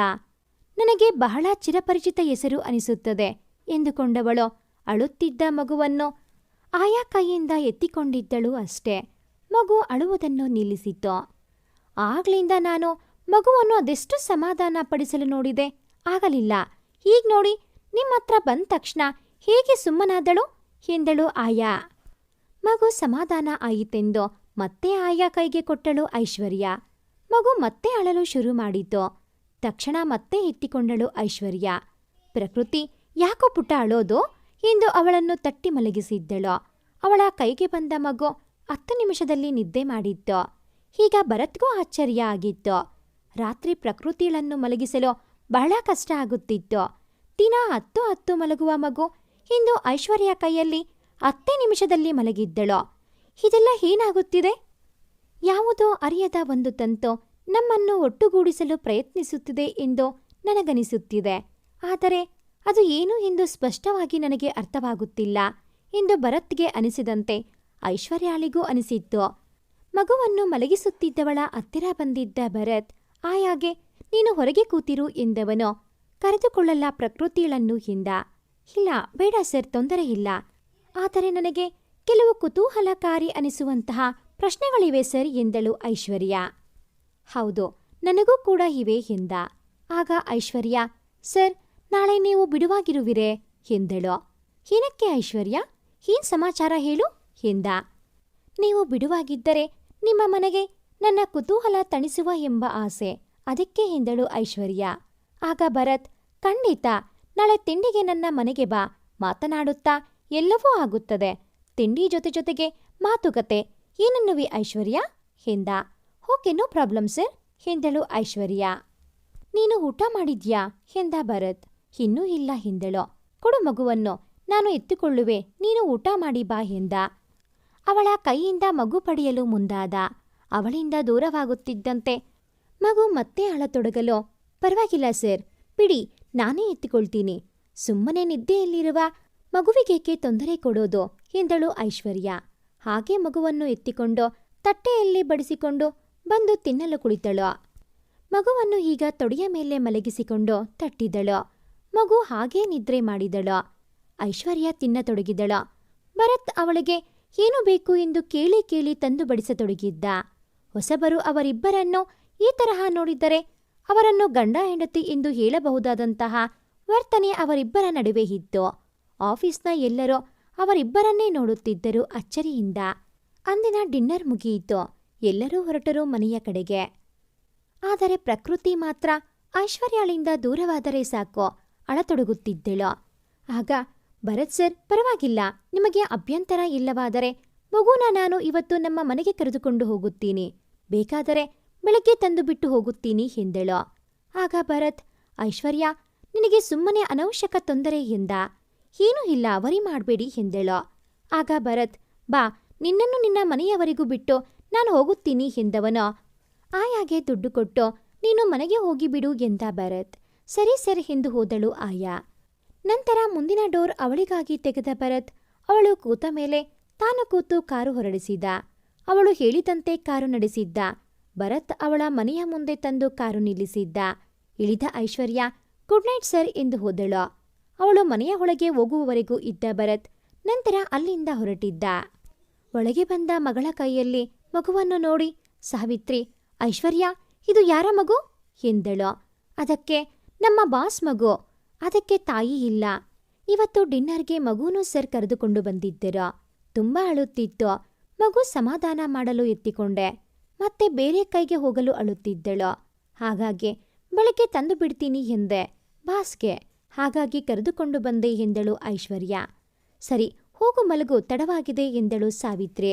ನನಗೆ ಬಹಳ ಚಿರಪರಿಚಿತ ಹೆಸರು ಅನಿಸುತ್ತದೆ ಎಂದುಕೊಂಡವಳು ಅಳುತ್ತಿದ್ದ ಮಗುವನ್ನು ಆಯಾ ಕೈಯಿಂದ ಎತ್ತಿಕೊಂಡಿದ್ದಳು ಅಷ್ಟೇ. ಮಗು ಅಳುವುದನ್ನು ನಿಲ್ಲಿಸಿತು. ಆಗ್ಲಿಂದ ನಾನು ಮಗುವನ್ನು ಅದೆಷ್ಟು ಸಮಾಧಾನ ಪಡಿಸಲು ನೋಡಿದೆ? ಆಗಲಿಲ್ಲ. ಈಗ ನೋಡಿ ನಿಮ್ಮ ಹತ್ರ ಬಂದ ತಕ್ಷಣ ಹೇಗೆ ಸುಮ್ಮನಾದಳು? ಎಂದಳು ಆಯಾ. ಮಗು ಸಮಾಧಾನ ಆಯಿತೆಂದು ಮತ್ತೆ ಆಯಾ ಕೈಗೆ ಕೊಟ್ಟಳು ಐಶ್ವರ್ಯ. ಮಗು ಮತ್ತೆ ಅಳಲು ಶುರು ಮಾಡಿತು. ತಕ್ಷಣ ಮತ್ತೆ ಎತ್ತಿಕೊಂಡಳು ಐಶ್ವರ್ಯ. ಪ್ರಕೃತಿ, ಯಾಕೋ ಪುಟ ಅಳೋದು? ಎಂದು ಅವಳನ್ನು ತಟ್ಟಿ ಮಲಗಿಸಿದ್ದಳು. ಅವಳ ಕೈಗೆ ಬಂದ ಮಗು ಹತ್ತು ನಿಮಿಷದಲ್ಲಿ ನಿದ್ದೆ ಮಾಡಿತ್ತು. ಈಗ ಭರತ್ಗೂ ಆಶ್ಚರ್ಯ ಆಗಿತ್ತು. ರಾತ್ರಿ ಪ್ರಕೃತಿಗಳನ್ನು ಮಲಗಿಸಲು ಬಹಳ ಕಷ್ಟ ಆಗುತ್ತಿತ್ತು. ದಿನ ಹತ್ತು ಹತ್ತು ಮಲಗುವ ಮಗು ಇಂದು ಐಶ್ವರ್ಯ ಕೈಯಲ್ಲಿ ಹತ್ತೇ ನಿಮಿಷದಲ್ಲಿ ಮಲಗಿದ್ದಳು. ಇದೆಲ್ಲ ಏನಾಗುತ್ತಿದೆ? ಯಾವುದೋ ಅರಿಯದ ಒಂದು ತಂತು ನಮ್ಮನ್ನು ಒಟ್ಟುಗೂಡಿಸಲು ಪ್ರಯತ್ನಿಸುತ್ತಿದೆ ಎಂದು ನನಗನಿಸುತ್ತಿದೆ. ಆದರೆ ಅದು ಏನು ಎಂದು ಸ್ಪಷ್ಟವಾಗಿ ನನಗೆ ಅರ್ಥವಾಗುತ್ತಿಲ್ಲ ಎಂದು ಭರತ್ಗೆ ಅನಿಸಿದಂತೆ ಐಶ್ವರ್ಯಾಳಿಗೂ ಅನಿಸಿತ್ತು. ಮಗುವನ್ನು ಮಲಗಿಸುತ್ತಿದ್ದವಳ ಹತ್ತಿರ ಬಂದಿದ್ದ ಭರತ್, ಆಯಾಗೆ, ನೀನು ಹೊರಗೆ ಕೂತಿರು ಎಂದವನು, ಕರೆದುಕೊಳ್ಳಲ್ಲ ಪ್ರಕೃತಿಗಳನ್ನು ಎಂದ ಇಲ್ಲ, ಬೇಡ ಸರ್, ತೊಂದರೆ ಇಲ್ಲ. ಆದರೆ ನನಗೆ ಕೆಲವು ಕುತೂಹಲಕಾರಿ ಅನಿಸುವಂತಹ ಪ್ರಶ್ನೆಗಳಿವೆ ಸರ್ ಎಂದಳು ಐಶ್ವರ್ಯ. ಹೌದು, ನನಗೂ ಕೂಡ ಇವೆ ಎಂದ. ಆಗ ಐಶ್ವರ್ಯ, ಸರ್, ನಾಳೆ ನೀವು ಬಿಡುವಾಗಿರುವಿರೇ ಎಂದಳು. ಏನಕ್ಕೆ ಐಶ್ವರ್ಯ, ಏನ್ ಸಮಾಚಾರ ಹೇಳು ಎಂದ. ನೀವು ಬಿಡುವಾಗಿದ್ದರೆ ನಿಮ್ಮ ಮನೆಗೆ ನನ್ನ ಕುತೂಹಲ ತಣಿಸುವ ಎಂಬ ಆಸೆ, ಅದಕ್ಕೆ ಎಂದಳು ಐಶ್ವರ್ಯ. ಆಗ ಭರತ್, ಖಂಡಿತ ನಾಳೆ ತಿಂಡಿಗೆ ನನ್ನ ಮನೆಗೆ ಬಾ, ಮಾತನಾಡುತ್ತಾ ಎಲ್ಲವೂ ಆಗುತ್ತದೆ. ತಿಂಡಿ ಜೊತೆ ಜೊತೆಗೆ ಮಾತುಕತೆ. ಏನನ್ನುವಿ ಐಶ್ವರ್ಯ? ಎಂದ ಓಕೆ ನೋ ಪ್ರಾಬ್ಲಮ್ ಸರ್. ಎಂದಳು ಐಶ್ವರ್ಯ. ನೀನು ಊಟ ಮಾಡಿದ್ಯಾ? ಎಂದ ಭರತ್. ಇನ್ನೂ ಇಲ್ಲ ಎಂದಳು ಕೊಡು ಮಗುವನ್ನು. ನಾನು ಎತ್ತಿಕೊಳ್ಳುವೆ. ನೀನು ಊಟ ಮಾಡಿ ಬಾ ಎಂದ ಅವಳ ಕೈಯಿಂದ ಮಗು ಪಡೆಯಲು ಮುಂದಾದ. ಅವಳಿಂದ ದೂರವಾಗುತ್ತಿದ್ದಂತೆ ಮಗು ಮತ್ತೆ ಅಳತೊಡಗಲು. ಪರವಾಗಿಲ್ಲ ಸರ್. ಬಿಡಿ ನಾನೇ ಎತ್ತಿಕೊಳ್ತೀನಿ. ಸುಮ್ಮನೆ ನಿದ್ದೆಯಲ್ಲಿರುವ ಮಗುವಿಗೇಕೆ ತೊಂದರೆ ಕೊಡೋದು? ಎಂದಳು ಐಶ್ವರ್ಯ. ಹಾಗೆ ಮಗುವನ್ನು ಎತ್ತಿಕೊಂಡು ತಟ್ಟೆಯಲ್ಲಿ ಬಡಿಸಿಕೊಂಡು ಬಂದು ತಿನ್ನಲು ಕುಳಿತಳು. ಮಗುವನ್ನು ಈಗ ತೊಡೆಯ ಮೇಲೆ ಮಲಗಿಸಿಕೊಂಡು ತಟ್ಟಿದಳು. ಮಗು ಹಾಗೇ ನಿದ್ರೆ ಮಾಡಿದಳು. ಐಶ್ವರ್ಯ ತಿನ್ನತೊಡಗಿದಳು. ಭರತ್ ಅವಳಿಗೆ ಏನು ಬೇಕು ಎಂದು ಕೇಳಿ ಕೇಳಿ ತಂದು ಬಡಿಸತೊಡಗಿದ್ದ ಹೊಸಬರು ಅವರಿಬ್ಬರನ್ನು ಈ ತರಹ ನೋಡಿದರೆ ಅವರನ್ನು ಗಂಡ ಹೆಂಡತಿ ಎಂದು ಹೇಳಬಹುದಾದಂತಹ ವರ್ತನೆ ಅವರಿಬ್ಬರ ನಡುವೆ ಇತ್ತು. ಆಫೀಸ್ನ ಎಲ್ಲರೂ ಅವರಿಬ್ಬರನ್ನೇ ನೋಡುತ್ತಿದ್ದರು ಅಚ್ಚರಿಯಿಂದ. ಅಂದಿನ ಡಿನ್ನರ್ ಮುಗಿಯಿತು. ಎಲ್ಲರೂ ಹೊರಟರು ಮನೆಯ ಕಡೆಗೆ. ಆದರೆ ಪ್ರಕೃತಿ ಮಾತ್ರ ಐಶ್ವರ್ಯಾಳಿಂದ ದೂರವಾದರೆ ಸಾಕು, ಅಳತೊಡಗುತ್ತಿದ್ದಳು. ಆಗ, ಭರತ್ ಸರ್, ಪರವಾಗಿಲ್ಲ, ನಿಮಗೆ ಅಭ್ಯಂತರ ಇಲ್ಲವಾದರೆ ಮಗುನ ನಾನು ಇವತ್ತು ನಮ್ಮ ಮನೆಗೆ ಕರೆದುಕೊಂಡು ಹೋಗುತ್ತೀನಿ. ಬೇಕಾದರೆ ಬೆಳಗ್ಗೆ ತಂದು ಬಿಟ್ಟು ಹೋಗುತ್ತೀನಿ ಎಂದಳು. ಆಗ ಭರತ್, ಐಶ್ವರ್ಯ, ನಿನಗೆ ಸುಮ್ಮನೆ ಅನವಶ್ಯಕ ತೊಂದರೆ ಎಂದ. ಏನೂ ಇಲ್ಲ, ವರಿ ಮಾಡಬೇಡಿ ಎಂದಳು. ಆಗ ಭರತ್, ಬಾ, ನಿನ್ನನ್ನು ನಿನ್ನ ಮನೆಯವರೆಗೂ ಬಿಟ್ಟು ನಾನು ಹೋಗುತ್ತೀನಿ ಎಂದವನು. ಆಯಾಗೆ ದುಡ್ಡು ಕೊಟ್ಟು ನೀನು ಮನೆಗೆ ಹೋಗಿಬಿಡು ಎಂದ ಭರತ್. ಸರಿ ಸರಿ ಎಂದು ಹೋದಳು ಆಯಾ. ನಂತರ ಮುಂದಿನ ಡೋರ್ ಅವಳಿಗಾಗಿ ತೆಗೆದ ಭರತ್, ಅವಳು ಕೂತ ಮೇಲೆ ತಾನು ಕೂತು ಕಾರು ಹೊರಡಿಸಿದ. ಅವಳು ಹೇಳಿದಂತೆ ಕಾರು ನಡೆಸಿದ್ದ. ಭರತ್ ಅವಳ ಮನೆಯ ಮುಂದೆ ತಂದು ಕಾರು ನಿಲ್ಲಿಸಿದ್ದ. ಇಳಿದ ಐಶ್ವರ್ಯ, ಗುಡ್ ನೈಟ್ ಸರ್ ಎಂದು ಹೋದಳು. ಅವಳು ಮನೆಯ ಒಳಗೆ ಹೋಗುವವರೆಗೂ ಇದ್ದ ಭರತ್ ನಂತರ ಅಲ್ಲಿಂದ ಹೊರಟಿದ್ದ. ಒಳಗೆ ಬಂದ ಮಗಳ ಕೈಯಲ್ಲಿ ಮಗುವನ್ನು ನೋಡಿ, ಸಾವಿತ್ರಿ, ಐಶ್ವರ್ಯ, ಇದು ಯಾರ ಮಗು? ಎಂದಳು. ಅದಕ್ಕೆ ನಮ್ಮ ಬಾಸ್ ಮಗು, ಅದಕ್ಕೆ ತಾಯಿ ಇಲ್ಲ. ಇವತ್ತು ಡಿನ್ನರ್ಗೆ ಮಗುನೂ ಸರ್ ಕರೆದುಕೊಂಡು ಬಂದಿದ್ದರು. ತುಂಬಾ ಅಳುತ್ತಿತ್ತು. ಮಗು ಸಮಾಧಾನ ಮಾಡಲು ಎತ್ತಿಕೊಂಡೆ. ಮತ್ತೆ ಬೇರೆ ಕೈಗೆ ಹೋಗಲು ಅಳುತ್ತಿದ್ದಳು. ಹಾಗಾಗಿ ಬೆಳಗ್ಗೆ ತಂದು ಬಿಡ್ತೀನಿ ಎಂದೆ, ಬಾಸ್ಗೆ. ಹಾಗಾಗಿ ಕರೆದುಕೊಂಡು ಬಂದೆ ಎಂದಳು ಐಶ್ವರ್ಯ. ಸರಿ, ಹೋಗು ಮಲಗು, ತಡವಾಗಿದೆ ಎಂದಳು ಸಾವಿತ್ರಿ.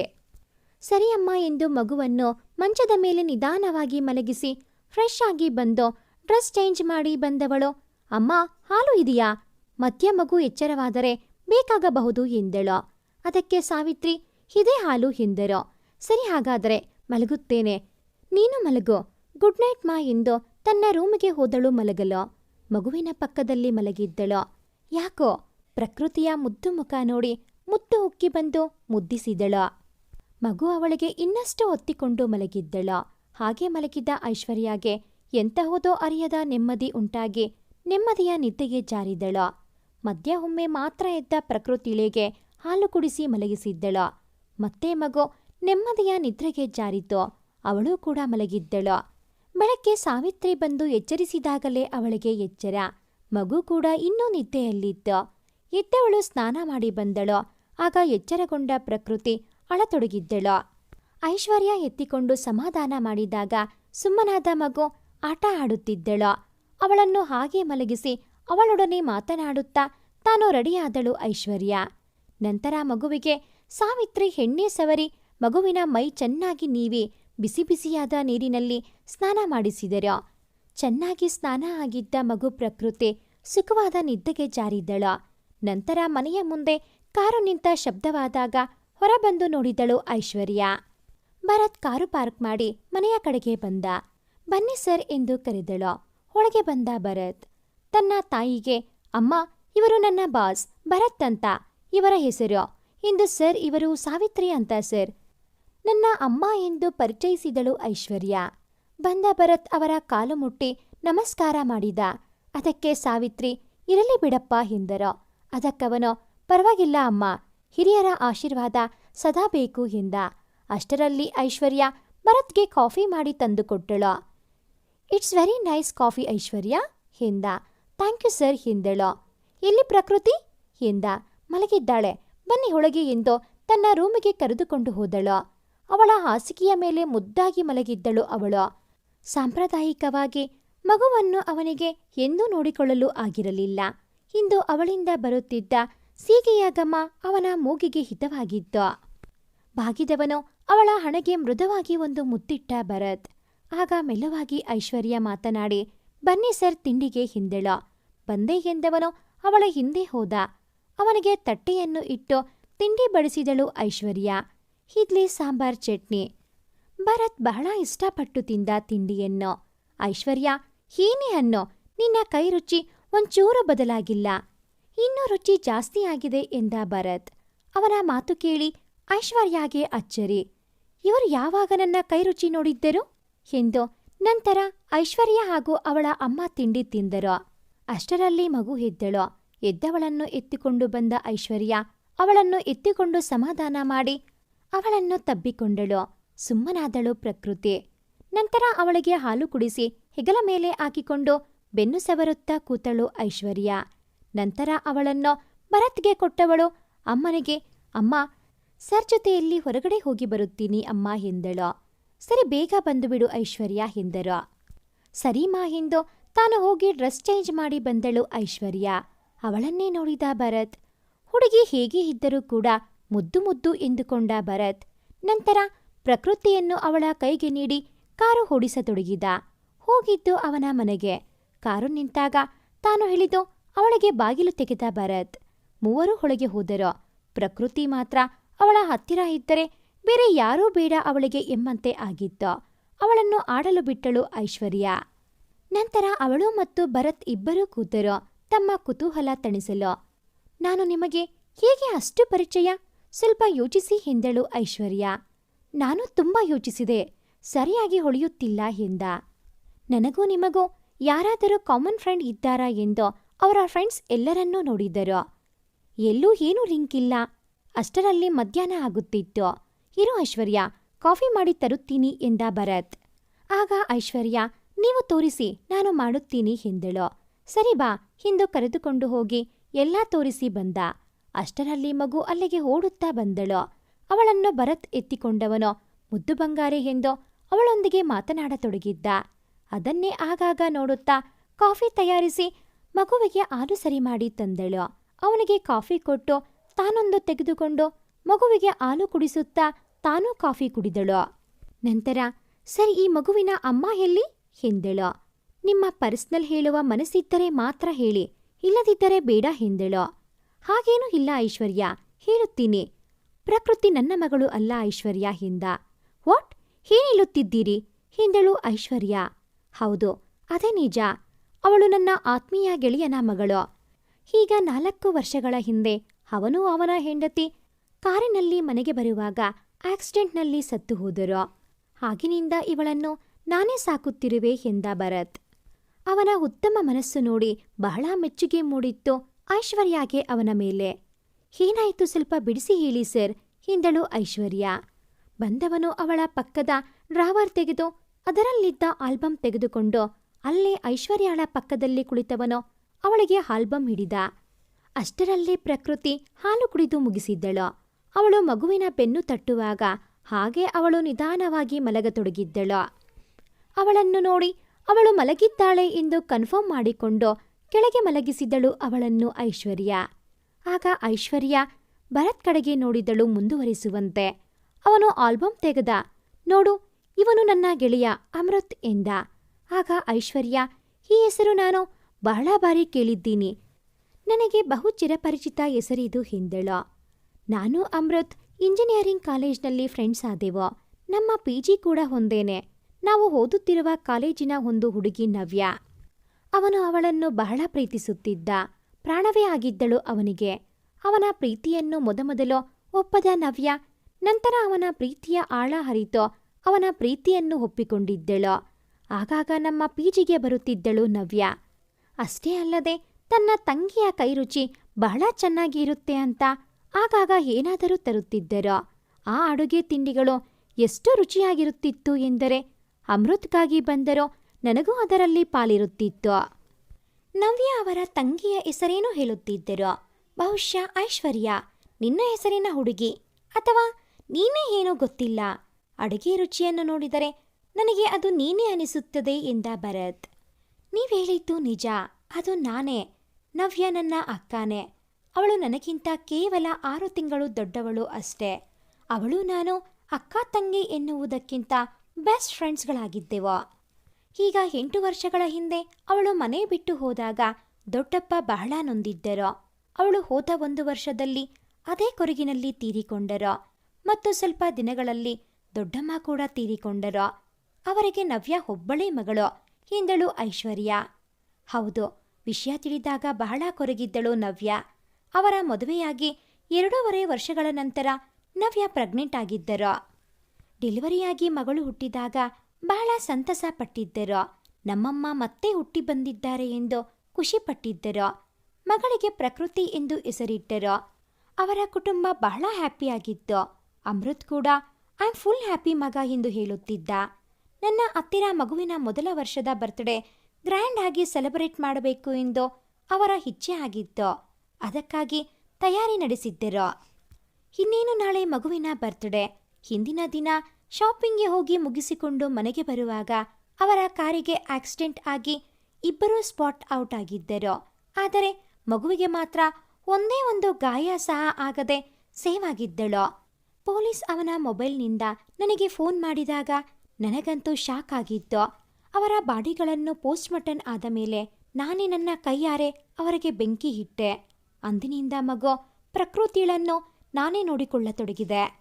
ಸರಿ ಅಮ್ಮ ಎಂದು ಮಗುವನ್ನು ಮಂಚದ ಮೇಲೆ ನಿಧಾನವಾಗಿ ಮಲಗಿಸಿ ಫ್ರೆಶ್ ಆಗಿ ಬಂದು ಡ್ರೆಸ್ ಚೇಂಜ್ ಮಾಡಿ ಬಂದವಳು. ಅಮ್ಮ, ಹಾಲು ಇದೆಯಾ? ಮಧ್ಯ ಮಗು ಎಚ್ಚರವಾದರೆ ಬೇಕಾಗಬಹುದು ಎಂದಳು. ಅದಕ್ಕೆ ಸಾವಿತ್ರಿ, ಇದೇ ಹಾಲು ಎಂದರು. ಸರಿ ಹಾಗಾದರೆ ಮಲಗುತ್ತೇನೆ. ನೀನು ಮಲಗು. ಗುಡ್ ನೈಟ್ ಮಾ ಎಂದು ತನ್ನ ರೂಮಿಗೆ ಹೋದಳು ಮಲಗಲು. ಮಗುವಿನ ಪಕ್ಕದಲ್ಲಿ ಮಲಗಿದ್ದಳು. ಯಾಕೋ? ಪ್ರಕೃತಿಯ ಮುದ್ದು ಮುಖ ನೋಡಿ ಮುತ್ತು ಉಕ್ಕಿ ಬಂದು ಮುದ್ದಿಸಿದಳು. ಮಗು ಅವಳಿಗೆ ಇನ್ನಷ್ಟು ಒತ್ತಿಕೊಂಡು ಮಲಗಿದ್ದಳು. ಹಾಗೆ ಮಲಗಿದ್ದ ಐಶ್ವರ್ಯಾಗೆ ಎಂತಹುದೋ ಅರಿಯದ ನೆಮ್ಮದಿ ಉಂಟಾಗಿ ನೆಮ್ಮದಿಯ ನಿದ್ದೆಗೆ ಜಾರಿದಳು. ಮಧ್ಯ ಒಮ್ಮೆ ಮಾತ್ರ ಎದ್ದ ಪ್ರಕೃತಿಳಿಗೆ ಹಾಲು ಕುಡಿಸಿ ಮಲಗಿಸಿದ್ದಳು. ಮತ್ತೆ ಮಗು ನೆಮ್ಮದಿಯ ನಿದ್ರೆಗೆ ಜಾರಿದ್ದು ಅವಳು ಕೂಡ ಮಲಗಿದ್ದಳು. ಬೆಳಕ್ಕೆ ಸಾವಿತ್ರಿ ಬಂದು ಎಚ್ಚರಿಸಿದಾಗಲೇ ಅವಳಿಗೆ ಎಚ್ಚರ. ಮಗು ಕೂಡ ಇನ್ನೂ ನಿದ್ದೆಯಲ್ಲಿತ್ತು. ಎದ್ದವಳು ಸ್ನಾನ ಮಾಡಿ ಬಂದಳು. ಆಗ ಎಚ್ಚರಗೊಂಡ ಪ್ರಕೃತಿ ಅಳತೊಡಗಿದ್ದಳು. ಐಶ್ವರ್ಯ ಎತ್ತಿಕೊಂಡು ಸಮಾಧಾನ ಮಾಡಿದಾಗ ಸುಮ್ಮನಾದ ಮಗು ಆಟ ಆಡುತ್ತಿದ್ದಳು. ಅವಳನ್ನು ಹಾಗೆ ಮಲಗಿಸಿ ಅವಳೊಡನೆ ಮಾತನಾಡುತ್ತಾ ತಾನು ರೆಡಿಯಾದಳು ಐಶ್ವರ್ಯ. ನಂತರ ಮಗುವಿಗೆ, ಸಾವಿತ್ರಿ ಹೆಣ್ಣೆ ಸವರಿ ಮಗುವಿನ ಮೈ ಚೆನ್ನಾಗಿ ನೀವಿ, ಬಿಸಿ ಬಿಸಿಯಾದ ನೀರಿನಲ್ಲಿ ಸ್ನಾನ ಮಾಡಿಸಿದರ. ಚೆನ್ನಾಗಿ ಸ್ನಾನ ಆಗಿದ್ದ ಮಗು ಪ್ರಕೃತಿ ಸುಖವಾದ ನಿದ್ದೆಗೆ ಜಾರಿದ್ದಳ. ನಂತರ ಮನೆಯ ಮುಂದೆ ಕಾರು ನಿಂತ ಶಬ್ದವಾದಾಗ ಹೊರಬಂದು ನೋಡಿದಳು ಐಶ್ವರ್ಯ. ಭರತ್ ಕಾರು ಪಾರ್ಕ್ ಮಾಡಿ ಮನೆಯ ಕಡೆಗೆ ಬಂದ. ಬನ್ನಿ ಸರ್ ಎಂದು ಕರೆದಳು. ಒಳಗೆ ಬಂದ ಭರತ್. ತನ್ನ ತಾಯಿಗೆ, ಅಮ್ಮ, ಇವರು ನನ್ನ ಬಾಸ್, ಭರತ್ ಅಂತ, ಇವರ ಹೆಸರು. ಇಂದು ಸರ್ ಇವರು ಸಾವಿತ್ರಿ ಅಂತ ಸರ್. ನನ್ನ ಅಮ್ಮ ಎಂದು ಪರಿಚಯಿಸಿದಳು ಐಶ್ವರ್ಯ. ಬಂದ ಭರತ್ ಅವರ ಕಾಲು ಮುಟ್ಟಿ ನಮಸ್ಕಾರ ಮಾಡಿದ. ಅದಕ್ಕೆ ಸಾವಿತ್ರಿ, ಇರಲಿ ಬಿಡಪ್ಪ ಎಂದರು. ಅದಕ್ಕವನು, ಪರವಾಗಿಲ್ಲ ಅಮ್ಮ, ಹಿರಿಯರ ಆಶೀರ್ವಾದ ಸದಾ ಬೇಕು ಎಂದ. ಅಷ್ಟರಲ್ಲಿ ಐಶ್ವರ್ಯ ಭರತ್ಗೆ ಕಾಫಿ ಮಾಡಿ ತಂದುಕೊಟ್ಟಳು it's very nice coffee Aishwarya, ಎಂದ. ಥ್ಯಾಂಕ್ ಯು ಸರ್, ಎಂದಳು. ಎಲ್ಲಿ ಪ್ರಕೃತಿ? ಎಂದ. ಮಲಗಿದ್ದಾಳೆ. ಬನ್ನಿ ಒಳಗೆ ಎಂದು ತನ್ನ ರೂಮಿಗೆ ಕರೆದುಕೊಂಡು ಹೋದಳು. ಅವಳ ಹಾಸಿಗೆಯ ಮೇಲೆ ಮುದ್ದಾಗಿ ಮಲಗಿದ್ದಳು ಅವಳು. ಸಾಂಪ್ರದಾಯಿಕವಾಗಿ ಮಗುವನ್ನು ಅವನಿಗೆ ಎಂದೂ ನೋಡಿಕೊಳ್ಳಲು ಆಗಿರಲಿಲ್ಲ. ಇಂದು ಅವಳಿಂದ ಬರುತ್ತಿದ್ದ ಸೀಗೆಯ ಘಮ ಅವನ ಮೂಗಿಗೆ ಹಿತವಾಗಿದ್ದ ಬಾಗಿದವನು ಅವಳ ಹಣೆಗೆ ಮೃದುವಾಗಿ ಒಂದು ಮುತ್ತಿಟ್ಟ ಭರತ್. ಆಗ ಮೆಲ್ಲವಾಗಿ ಐಶ್ವರ್ಯ ಮಾತನಾಡಿ, ಬನ್ನಿ ಸರ್, ತಿಂಡಿಗೆ ಹಿಂದೆಳ. ಬಂದೆ ಎಂದವನು ಅವಳ ಹಿಂದೆ ಹೋದ. ಅವನಿಗೆ ತಟ್ಟೆಯನ್ನು ಇಟ್ಟು ತಿಂಡಿ ಬಡಿಸಿದಳು ಐಶ್ವರ್ಯ. ಇಡ್ಲಿ, ಸಾಂಬಾರ್, ಚಟ್ನಿ. ಭರತ್ ಬಹಳ ಇಷ್ಟಪಟ್ಟು ತಿಂದ ತಿಂಡಿಯನ್ನು, ಐಶ್ವರ್ಯ, ಏನೇ ಅನ್ನೋ, ನಿನ್ನ ಕೈ ರುಚಿ ಒಂಚೂರು ಬದಲಾಗಿಲ್ಲ. ಇನ್ನೂ ರುಚಿ ಜಾಸ್ತಿ ಆಗಿದೆ ಎಂದ ಭರತ್. ಅವನ ಮಾತು ಕೇಳಿ ಐಶ್ವರ್ಯಾಗೆ ಅಚ್ಚರಿ. ಇವರು ಯಾವಾಗ ನನ್ನ ಕೈ ರುಚಿ ನೋಡಿದ್ದರು? ಎಂದು ನಂತರ ಐಶ್ವರ್ಯ ಹಾಗೂ ಅವಳ ಅಮ್ಮ ತಿಂಡಿ ತಿಂದರು. ಅಷ್ಟರಲ್ಲಿ ಮಗು ಎದ್ದಳು. ಎದ್ದವಳನ್ನು ಎತ್ತಿಕೊಂಡು ಬಂದ ಐಶ್ವರ್ಯ ಅವಳನ್ನು ಎತ್ತಿಕೊಂಡು ಸಮಾಧಾನ ಮಾಡಿ ಅವಳನ್ನು ತಬ್ಬಿಕೊಂಡಳು. ಸುಮ್ಮನಾದಳು ಪ್ರಕೃತಿ. ನಂತರ ಅವಳಿಗೆ ಹಾಲು ಕುಡಿಸಿ ಹೆಗಲ ಮೇಲೆ ಹಾಕಿಕೊಂಡು ಬೆನ್ನು ಸವರುತ್ತಾ ಕೂತಳು ಐಶ್ವರ್ಯ. ನಂತರ ಅವಳನ್ನು ಭರತ್ಗೆ ಕೊಟ್ಟವಳು ಅಮ್ಮನಿಗೆ, ಅಮ್ಮ, ಸರ್ ಜೊತೆಯಲ್ಲಿ ಹೊರಗಡೆ ಹೋಗಿ ಬರುತ್ತೀನಿ ಅಮ್ಮ, ಎಂದಳು. ಸರಿ, ಬೇಗ ಬಂದುಬಿಡು ಐಶ್ವರ್ಯ, ಎಂದರು. ಸರಿ ಮಾ, ಎಂದು ತಾನು ಹೋಗಿ ಡ್ರೆಸ್ ಚೇಂಜ್ ಮಾಡಿ ಬಂದಳು ಐಶ್ವರ್ಯ. ಅವಳನ್ನೇ ನೋಡಿದ ಭರತ್. ಹುಡುಗಿ ಹೇಗೆ ಇದ್ದರೂ ಕೂಡ ಮುದ್ದು ಮುದ್ದು ಎಂದುಕೊಂಡ ಭರತ್ ನಂತರ ಪ್ರಕೃತಿಯನ್ನು ಅವಳ ಕೈಗೆ ನೀಡಿ ಕಾರು ಓಡಿಸತೊಡಗಿದ. ಹೋಗಿದ್ದು ಅವನ ಮನೆಗೆ. ಕಾರು ನಿಂತಾಗ ತಾನು ಹೇಳಿದು ಅವಳಿಗೆ ಬಾಗಿಲು ತೆಗೆದ ಭರತ್. ಮೂವರು ಒಳಗೆ ಹೋದರು. ಪ್ರಕೃತಿ ಮಾತ್ರ ಅವಳ ಹತ್ತಿರ ಇದ್ದರೆ ಬೇರೆ ಯಾರೂ ಬೇಡ ಅವಳಿಗೆ ಎಂಬಂತೆ ಆಗಿತ್ತು ಅವಳನ್ನು ಆಡಲು ಬಿಟ್ಟಳು ಐಶ್ವರ್ಯ. ನಂತರ ಅವಳು ಮತ್ತು ಭರತ್ ಇಬ್ಬರೂ ಕೂತರು. ತಮ್ಮ ಕುತೂಹಲ ತಣಿಸಲು. ನಾನು ನಿಮಗೆ ಹೇಗೆ ಅಷ್ಟು ಪರಿಚಯ? ಸ್ವಲ್ಪ ಯೋಚಿಸಿ ಎಂದಳು ಐಶ್ವರ್ಯ. ನಾನು ತುಂಬ ಯೋಚಿಸಿದೆ. ಸರಿಯಾಗಿ ಹೊಳೆಯುತ್ತಿಲ್ಲ ಎಂದ. ನನಗೂ ನಿಮಗೂ ಯಾರಾದರೂ ಕಾಮನ್ ಫ್ರೆಂಡ್ ಇದ್ದಾರಾ ಎಂದು ಅವರ ಫ್ರೆಂಡ್ಸ್ ಎಲ್ಲರನ್ನೂ ನೋಡಿದ್ದರು ಎಲ್ಲೂ ಏನೂ ಲಿಂಕ್ ಇಲ್ಲ. ಅಷ್ಟರಲ್ಲಿ ಮಧ್ಯಾಹ್ನ ಆಗುತ್ತಿತ್ತು. ಇರೋ ಐಶ್ವರ್ಯ, ಕಾಫಿ ಮಾಡಿ ತರುತ್ತೀನಿ ಎಂದ ಭರತ್. ಆಗ ಐಶ್ವರ್ಯ, ನೀವು ತೋರಿಸಿ, ನಾನು ಮಾಡುತ್ತೀನಿ ಎಂದಳು. ಸರಿ ಬಾ, ಎಂದು ಕರೆದುಕೊಂಡು ಹೋಗಿ ಎಲ್ಲ ತೋರಿಸಿ ಬಂದ. ಅಷ್ಟರಲ್ಲಿ ಮಗು ಅಲ್ಲಿಗೆ ಓಡುತ್ತಾ ಬಂದಳು. ಅವಳನ್ನು ಭರತ್ ಎತ್ತಿಕೊಂಡವನು. ಮುದ್ದು ಬಂಗಾರಿ ಎಂದು ಅವಳೊಂದಿಗೆ ಮಾತನಾಡತೊಡಗಿದ್ದ. ಅದನ್ನೇ ಆಗಾಗ ನೋಡುತ್ತಾ ಕಾಫಿ ತಯಾರಿಸಿ ಮಗುವಿಗೆ ಹಾಲು ಸರಿ ಮಾಡಿ ತಂದಳು. ಅವನಿಗೆ ಕಾಫಿ ಕೊಟ್ಟು ತಾನೊಂದು ತೆಗೆದುಕೊಂಡು ಮಗುವಿಗೆ ಹಾಲು ಕುಡಿಸುತ್ತಾ ತಾನೂ ಕಾಫಿ ಕುಡಿದಳು. ನಂತರ, ಸರಿ, ಈ ಮಗುವಿನ ಅಮ್ಮ ಎಲ್ಲಿ? ಎಂದಳು. ನಿಮ್ಮ ಪರ್ಸ್ನಲ್ ಹೇಳುವ ಮನಸ್ಸಿದ್ದರೆ ಮಾತ್ರ ಹೇಳಿ, ಇಲ್ಲದಿದ್ದರೆ ಬೇಡ, ಎಂದಳು. ಹಾಗೇನೂ ಇಲ್ಲ ಐಶ್ವರ್ಯ, ಹೇಳುತ್ತೀನಿ. ಪ್ರಕೃತಿ ನನ್ನ ಮಗಳು ಅಲ್ಲ ಐಶ್ವರ್ಯ ಹಿಂದ. ವಾಟ್? ಏನಿಲ್ಲುತ್ತಿದ್ದೀರಿ ಹಿಂದಳು ಐಶ್ವರ್ಯ. ಹೌದು, ಅದೇ ನಿಜ. ಅವಳು ನನ್ನ ಆತ್ಮೀಯ ಗೆಳೆಯನ ಮಗಳು. ಈಗ ನಾಲ್ಕು ವರ್ಷಗಳ ಹಿಂದೆ ಅವನು ಅವನ ಹೆಂಡತಿ ಕಾರಿನಲ್ಲಿ ಮನೆಗೆ ಬರುವಾಗ ಆಕ್ಸಿಡೆಂಟ್ನಲ್ಲಿ ಸತ್ತು ಹೋದರು. ಆಗಿನಿಂದ ಇವಳನ್ನು ನಾನೇ ಸಾಕುತ್ತಿರುವೆ ಎಂದ ಭರತ್. ಅವನ ಉತ್ತಮ ಮನಸ್ಸು ನೋಡಿ ಬಹಳ ಮೆಚ್ಚುಗೆ ಮೂಡಿತ್ತು. ಐಶ್ವರ್ಯಾಗೆ ಅವನ ಮೇಲೆ. ಏನಾಯಿತು ಸ್ವಲ್ಪ ಬಿಡಿಸಿ ಹೇಳಿ ಸರ್ ಹಿಂದಳು ಐಶ್ವರ್ಯ. ಬಂದವನು ಅವಳ ಪಕ್ಕದ ಡ್ರಾವರ್ ತೆಗೆದು ಅದರಲ್ಲಿದ್ದ ಆಲ್ಬಮ್ ತೆಗೆದುಕೊಂಡು ಅಲ್ಲೇ ಐಶ್ವರ್ಯಾಳ ಪಕ್ಕದಲ್ಲಿ ಕುಳಿತವನು ಅವಳಿಗೆ ಆಲ್ಬಮ್ ಹಿಡಿದ. ಅಷ್ಟರಲ್ಲಿ ಪ್ರಕೃತಿ ಹಾಲು ಕುಡಿದು ಮುಗಿಸಿದ್ದಳು. ಅವಳು ಮಗುವಿನ ಬೆನ್ನು ತಟ್ಟುವಾಗ ಹಾಗೆ ಅವಳು ನಿಧಾನವಾಗಿ ಮಲಗತೊಡಗಿದ್ದಳು. ಅವಳನ್ನು ನೋಡಿ ಅವಳು ಮಲಗಿದ್ದಾಳೆ ಎಂದು ಕನ್ಫರ್ಮ್ ಮಾಡಿಕೊಂಡು ಕೆಳಗೆ ಮಲಗಿಸಿದಳು ಅವಳನ್ನು ಐಶ್ವರ್ಯ. ಆಗ ಐಶ್ವರ್ಯ ಭರತ್ ಕಡೆಗೆ ನೋಡಿದಳು ಮುಂದುವರಿಸುವಂತೆ. ಅವನು ಆಲ್ಬಮ್ ತೆಗೆದ, ನೋಡು, ಇವನು ನನ್ನ ಗೆಳೆಯ ಅಮೃತ್ ಎಂದ. ಆಗ ಐಶ್ವರ್ಯ, ಈ ಹೆಸರು ನಾನು ಬಹಳ ಬಾರಿ ಕೇಳಿದ್ದೀನಿ. ನನಗೆ ಬಹು ಚಿರಪರಿಚಿತ ಹೆಸರಿದು ಎಂದಳು ನಾನು ಅಮೃತ್ ಇಂಜಿನಿಯರಿಂಗ್ ಕಾಲೇಜ್ನಲ್ಲಿ ಫ್ರೆಂಡ್ಸ್ ಆದೆವು. ನಮ್ಮ ಪಿ ಜಿ ಕೂಡ ಹೊಂದೇನೆ. ನಾವು ಓದುತ್ತಿರುವ ಕಾಲೇಜಿನ ಒಂದು ಹುಡುಗಿ ನವ್ಯ. ಅವನು ಅವಳನ್ನು ಬಹಳ ಪ್ರೀತಿಸುತ್ತಿದ್ದ. ಪ್ರಾಣವೇ ಆಗಿದ್ದಳು ಅವನಿಗೆ. ಅವನ ಪ್ರೀತಿಯನ್ನು ಮೊದಮೊದಲು ಒಪ್ಪದ ನವ್ಯ, ನಂತರ ಅವನ ಪ್ರೀತಿಯ ಆಳ ಹರಿತೋ ಅವನ ಪ್ರೀತಿಯನ್ನು ಒಪ್ಪಿಕೊಂಡಿದ್ದಳು. ಆಗಾಗ ನಮ್ಮ ಪೀಜಿಗೆ ಬರುತ್ತಿದ್ದಳು ನವ್ಯ. ಅಷ್ಟೇ ಅಲ್ಲದೆ ತನ್ನ ತಂಗಿಯ ಕೈರುಚಿ ಬಹಳ ಚೆನ್ನಾಗಿ ಇರುತ್ತೆ ಅಂತ ಆಗಾಗ ಏನಾದರೂ ತರುತ್ತಿದ್ದರು. ಆ ಅಡುಗೆ ತಿಂಡಿಗಳು ಎಷ್ಟು ರುಚಿಯಾಗಿರುತ್ತಿತ್ತು ಎಂದರೆ ಅಮೃತ್ಗಾಗಿ ಬಂದರೋ ನನಗೂ ಅದರಲ್ಲಿ ಪಾಲಿರುತ್ತಿತ್ತು. ನವ್ಯ ಅವರ ತಂಗಿಯ ಹೆಸರೇನು ಹೇಳುತ್ತಿದ್ದರು. ಬಹುಶಃ ಐಶ್ವರ್ಯ, ನಿನ್ನ ಹೆಸರಿನ ಹುಡುಗಿ ಅಥವಾ ನೀನೇ ಏನೋ ಗೊತ್ತಿಲ್ಲ. ಅಡುಗೆ ರುಚಿಯನ್ನು ನೋಡಿದರೆ ನನಗೆ ಅದು ನೀನೇ ಅನಿಸುತ್ತದೆ ಎಂದ ಭರತ್. ನೀವು ಹೇಳಿದ್ದು ನಿಜ, ಅದು ನಾನೇ. ನವ್ಯ ನನ್ನ ಅಕ್ಕನೇ. ಅವಳು ನನಗಿಂತ ಕೇವಲ ಆರು ತಿಂಗಳು ದೊಡ್ಡವಳು ಅಷ್ಟೇ. ಅವಳು ನಾನು ಅಕ್ಕ ತಂಗಿ ಎನ್ನುವುದಕ್ಕಿಂತ ಬೆಸ್ಟ್ ಫ್ರೆಂಡ್ಸ್ಗಳಾಗಿದ್ದೆವು ಈಗ ಎಂಟು ವರ್ಷಗಳ ಹಿಂದೆ ಅವಳು ಮನೆ ಬಿಟ್ಟು ಹೋದಾಗ ದೊಡ್ಡಪ್ಪ ಬಹಳ ನೊಂದಿದ್ದರು. ಅವಳು ಹೋದ ಒಂದು ವರ್ಷದಲ್ಲಿ ಅದೇ ಕೊರಗಿನಲ್ಲಿ ತೀರಿಕೊಂಡರು ಮತ್ತು ಸ್ವಲ್ಪ ದಿನಗಳಲ್ಲಿ ದೊಡ್ಡಮ್ಮ ಕೂಡ ತೀರಿಕೊಂಡರು. ಅವರಿಗೆ ನವ್ಯ ಒಬ್ಬಳೇ ಮಗಳು ಎಂದಳು ಐಶ್ವರ್ಯ. ಹೌದು, ವಿಷಯ ತಿಳಿದಾಗ ಬಹಳ ಕೊರಗಿದ್ದಳು ನವ್ಯ. ಅವರ ಮದುವೆಯಾಗಿ ಎರಡೂವರೆ ವರ್ಷಗಳ ನಂತರ ನವ್ಯ ಪ್ರೆಗ್ನೆಂಟ್ ಆಗಿದ್ದರು. ಡೆಲಿವರಿಯಾಗಿ ಮಗಳು ಹುಟ್ಟಿದಾಗ ಬಹಳ ಸಂತಸ ಪಟ್ಟಿದ್ದರು. ನಮ್ಮಮ್ಮ ಮತ್ತೆ ಹುಟ್ಟಿ ಬಂದಿದ್ದಾರೆ ಎಂದು ಖುಷಿಪಟ್ಟಿದ್ದರು ಮಗಳಿಗೆ ಪ್ರಕೃತಿ ಎಂದು ಹೆಸರಿಟ್ಟರು. ಅವರ ಕುಟುಂಬ ಬಹಳ ಹ್ಯಾಪಿಯಾಗಿತ್ತು ಅಮೃತ್ ಕೂಡ ಐ ಫುಲ್ ಹ್ಯಾಪಿ ಮಗ ಎಂದು ಹೇಳುತ್ತಿದ್ದ. ನನ್ನ ಹತ್ತಿರ ಮಗುವಿನ ಮೊದಲ ವರ್ಷದ ಬರ್ತ್ಡೇ ಗ್ರ್ಯಾಂಡ್ ಆಗಿ ಸೆಲೆಬ್ರೇಟ್ ಮಾಡಬೇಕು ಎಂದು ಅವರ ಇಚ್ಛೆ ಆಗಿತ್ತು. ಅದಕ್ಕಾಗಿ ತಯಾರಿ ನಡೆಸಿದ್ದರು. ಇನ್ನೇನು ನಾಳೆ ಮಗುವಿನ ಬರ್ತ್ಡೇ ಹಿಂದಿನ ದಿನ ಶಾಪಿಂಗ್ಗೆ ಹೋಗಿ ಮುಗಿಸಿಕೊಂಡು ಮನೆಗೆ ಬರುವಾಗ ಅವರ ಕಾರಿಗೆ ಆಕ್ಸಿಡೆಂಟ್ ಆಗಿ ಇಬ್ಬರೂ ಸ್ಪಾಟ್ ಔಟ್ ಆಗಿದ್ದರು. ಆದರೆ ಮಗುವಿಗೆ ಮಾತ್ರ ಒಂದೇ ಒಂದು ಗಾಯ ಸಹ ಆಗದೆ ಸೇವ್ ಆಗಿದ್ದಳು. ಪೊಲೀಸ್ ಅವನ ಮೊಬೈಲ್ನಿಂದ ನನಗೆ ಫೋನ್ ಮಾಡಿದಾಗ ನನಗಂತೂ ಶಾಕ್ ಆಗಿತ್ತು. ಅವರ ಬಾಡಿಗಳನ್ನು ಪೋಸ್ಟ್ಮಾರ್ಟಮ್ ಆದ ಮೇಲೆ ನಾನೇ ನನ್ನ ಕೈಯಾರೆ ಅವರಿಗೆ ಬೆಂಕಿ ಇಟ್ಟೆ ಅಂದಿನಿಂದ ಮಗು ಪ್ರಕೃತಿಗಳನ್ನು ನಾನೇ ನೋಡಿಕೊಳ್ಳತೊಡಗಿದೆ.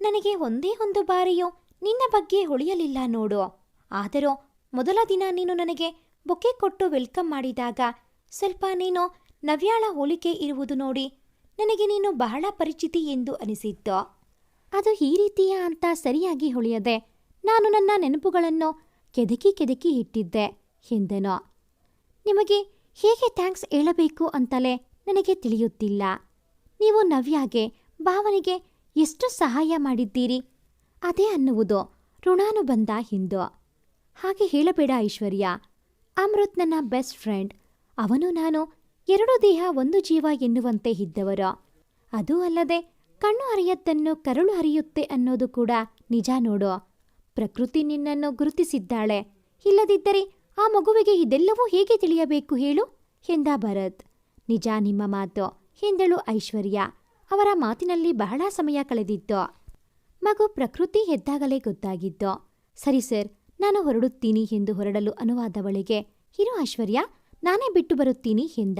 ನನಗೆ ಒಂದೇ ಒಂದು ಬಾರಿಯೂ ನಿನ್ನ ಬಗ್ಗೆ ಹೊಳೆಯಲಿಲ್ಲ ನೋಡು. ಆದರೂ ಮೊದಲ ದಿನ ನೀನು ನನಗೆ ಬೊಕ್ಕೆ ಕೊಟ್ಟು ವೆಲ್ಕಮ್ ಮಾಡಿದಾಗ ಸ್ವಲ್ಪ ನೀನು ನವ್ಯಾಳ ಹೋಲಿಕೆ ಇರುವುದು ನೋಡಿ ನನಗೆ ನೀನು ಬಹಳ ಪರಿಚಿತಿ ಎಂದು ಅನಿಸಿತ್ತು. ಅದು ಈ ರೀತಿಯ ಅಂತ ಸರಿಯಾಗಿ ಹೊಳೆಯದೆ ನಾನು ನನ್ನ ನೆನಪುಗಳನ್ನು ಕೆದಕಿ ಕೆದಕಿ ಇಟ್ಟಿದ್ದೆ ಎಂದೆನೋ. ನಿಮಗೆ ಹೇಗೆ ಥ್ಯಾಂಕ್ಸ್ ಹೇಳಬೇಕು ಅಂತಲೇ ನನಗೆ ತಿಳಿಯುತ್ತಿಲ್ಲ. ನೀವು ನವ್ಯಾಗೆ ಭಾವನೆಗೆ ಎಷ್ಟು ಸಹಾಯ ಮಾಡಿದ್ದೀರಿ? ಅದೇ ಅನ್ನುವುದು ಋಣಾನುಬಂಧ ಹಿಂದು. ಹಾಗೆ ಹೇಳಬೇಡ ಐಶ್ವರ್ಯ. ಅಮೃತ್ ನನ್ನ ಬೆಸ್ಟ್ ಫ್ರೆಂಡ್ ಅವನು ನಾನು, ಎರಡು ದೇಹ, ಒಂದು ಜೀವ ಎನ್ನುವಂತೆ ಇದ್ದವರು. ಅದೂ ಅಲ್ಲದೆ ಕಣ್ಣು ಅರಿಯದ್ದನ್ನು ಕರುಳು ಹರಿಯುತ್ತೆ ಅನ್ನೋದು ಕೂಡ ನಿಜ ನೋಡು. ಪ್ರಕೃತಿ ನಿನ್ನನ್ನು ಗುರುತಿಸಿದ್ದಾಳೆ. ಇಲ್ಲದಿದ್ದರೆ ಆ ಮಗುವಿಗೆ ಇದೆಲ್ಲವೂ ಹೇಗೆ ತಿಳಿಯಬೇಕು ಹೇಳು? ಎಂದ ಭರತ್. ನಿಜ ನಿಮ್ಮ ಮಾತು, ಎಂದಳು ಐಶ್ವರ್ಯ. ಅವರ ಮಾತಿನಲ್ಲಿ ಬಹಳ ಸಮಯ ಕಳೆದಿತ್ತು. ಮಗು ಪ್ರಕೃತಿ ಎದ್ದಾಗಲೇ ಗೊತ್ತಾಗಿತ್ತು. ಸರಿ ಸರ್, ನಾನು ಹೊರಡುತ್ತೀನಿ ಎಂದು ಹೊರಡಲು ಅನುವಾದವಳಿಗೆ, ಇರು ಐಶ್ವರ್ಯ, ನಾನೇ ಬಿಟ್ಟು ಬರುತ್ತೀನಿ ಎಂದ.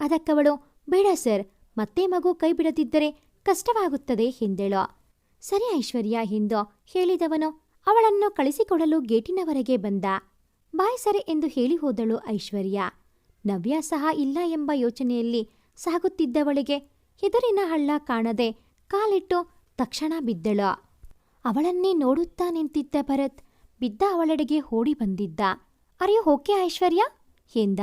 ಅದಕ್ಕವಳು, ಬೇಡ ಸರ್, ಮತ್ತೆ ಮಗು ಕೈ ಬಿಡದಿದ್ದರೆ ಕಷ್ಟವಾಗುತ್ತದೆ ಎಂದಳು. ಸರಿ ಐಶ್ವರ್ಯ ಎಂದು ಹೇಳಿದವನು, ಅವಳನ್ನು ಕಳಿಸಿಕೊಡಲು ಗೇಟಿನವರೆಗೆ ಬಂದ. ಬಾಯ್ ಸರಿ ಎಂದು ಹೇಳಿ ಹೋದಳು ಐಶ್ವರ್ಯ. ನವ್ಯ ಸಹ ಇಲ್ಲ ಎಂಬ ಯೋಚನೆಯಲ್ಲಿ ಸಾಗುತ್ತಿದ್ದವಳಿಗೆ ಎದುರಿನ ಹಳ್ಳ ಕಾಣದೆ ಕಾಲಿಟ್ಟು ತಕ್ಷಣ ಬಿದ್ದಳು. ಅವಳನ್ನೇ ನೋಡುತ್ತಾ ನಿಂತಿದ್ದ ಭರತ್ ಬಿದ್ದ ಅವಳೆಡೆಗೆ ಓಡಿ ಬಂದಿದ್ದ. ಅರೆಯೋ ಓಕೆ ಐಶ್ವರ್ಯ? ಎಂದ.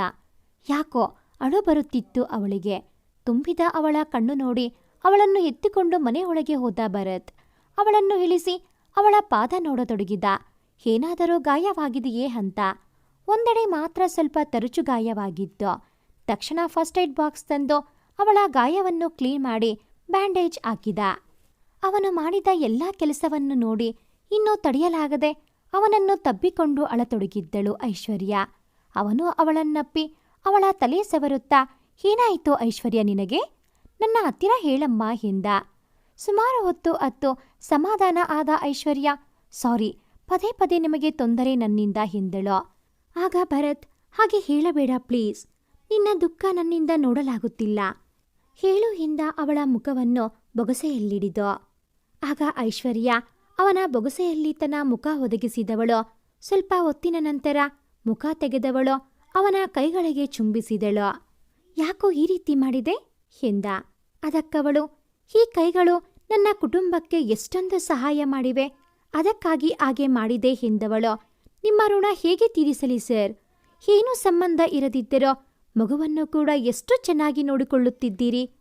ಯಾಕೋ ಅಳು ಬರುತ್ತಿತ್ತು ಅವಳಿಗೆ. ತುಂಬಿದ ಅವಳ ಕಣ್ಣು ನೋಡಿ ಅವಳನ್ನು ಎತ್ತಿಕೊಂಡು ಮನೆಯೊಳಗೆ ಹೋದ ಭರತ್. ಅವಳನ್ನು ಇಳಿಸಿ ಅವಳ ಪಾದ ನೋಡತೊಡಗಿದ. ಏನಾದರೂ ಗಾಯವಾಗಿದೆಯೇ ಅಂತ. ಒಂದೆಡೆ ಮಾತ್ರ ಸ್ವಲ್ಪ ತರಚು ಗಾಯವಾಗಿತ್ತು. ತಕ್ಷಣ ಫಸ್ಟ್ ಏಡ್ ಬಾಕ್ಸ್ ತಂದು ಅವಳ ಗಾಯವನ್ನು ಕ್ಲೀನ್ ಮಾಡಿ ಬ್ಯಾಂಡೇಜ್ ಹಾಕಿದ. ಅವನು ಮಾಡಿದ ಎಲ್ಲ ಕೆಲಸವನ್ನು ನೋಡಿ ಇನ್ನೂ ತಡೆಯಲಾಗದೆ ಅವನನ್ನು ತಬ್ಬಿಕೊಂಡು ಅಳತೊಡಗಿದ್ದಳು ಐಶ್ವರ್ಯ. ಅವನು ಅವಳನ್ನಪ್ಪಿ ಅವಳ ತಲೆ ಸವರುತ್ತಾ, ಏನಾಯಿತು ಐಶ್ವರ್ಯ ನಿನಗೆ? ನನ್ನ ಹತ್ತಿರ ಹೇಳಮ್ಮ ಎಂದ. ಸುಮಾರು ಹೊತ್ತು ಹತ್ತು ಸಮಾಧಾನ ಆದ ಐಶ್ವರ್ಯ, ಸಾರಿ, ಪದೇ ಪದೇ ನಿಮಗೆ ತೊಂದರೆ ನನ್ನಿಂದ ಎಂದಳು. ಆಗ ಭರತ್, ಹಾಗೆ ಹೇಳಬೇಡ ಪ್ಲೀಸ್. ನಿನ್ನ ದುಃಖ ನನ್ನಿಂದ ನೋಡಲಾಗುತ್ತಿಲ್ಲ. ಹೇಳು ಎಂದ ಅವಳ ಮುಖವನ್ನು ಬೊಗಸೆಯಲ್ಲಿಡಿದು. ಆಗ ಐಶ್ವರ್ಯ ಅವನ ಬೊಗಸೆಯಲ್ಲಿ ತನ್ನ ಮುಖ ಒದಗಿಸಿದವಳು. ಸ್ವಲ್ಪ ಹೊತ್ತಿನ ನಂತರ ಮುಖ ತೆಗೆದವಳು ಅವನ ಕೈಗಳಿಗೆ ಚುಂಬಿಸಿದಳು. ಯಾಕೋ ಈ ರೀತಿ ಮಾಡಿದೆ? ಎಂದ. ಅದಕ್ಕವಳು, ಈ ಕೈಗಳು ನನ್ನ ಕುಟುಂಬಕ್ಕೆ ಎಷ್ಟೊಂದು ಸಹಾಯ ಮಾಡಿವೆ? ಅದಕ್ಕಾಗಿ ಹಾಗೆ ಮಾಡಿದೆ ಎಂದವಳು. ನಿಮ್ಮ ಋಣ ಹೇಗೆ ತೀರಿಸಲಿ ಸರ್? ಏನೂ ಸಂಬಂಧ ಇರದಿದ್ದರೋ ಮಗುವನ್ನು ಕೂಡ ಎಷ್ಟು ಚೆನ್ನಾಗಿ ನೋಡಿಕೊಳ್ಳುತ್ತಿದ್ದೀರಿ.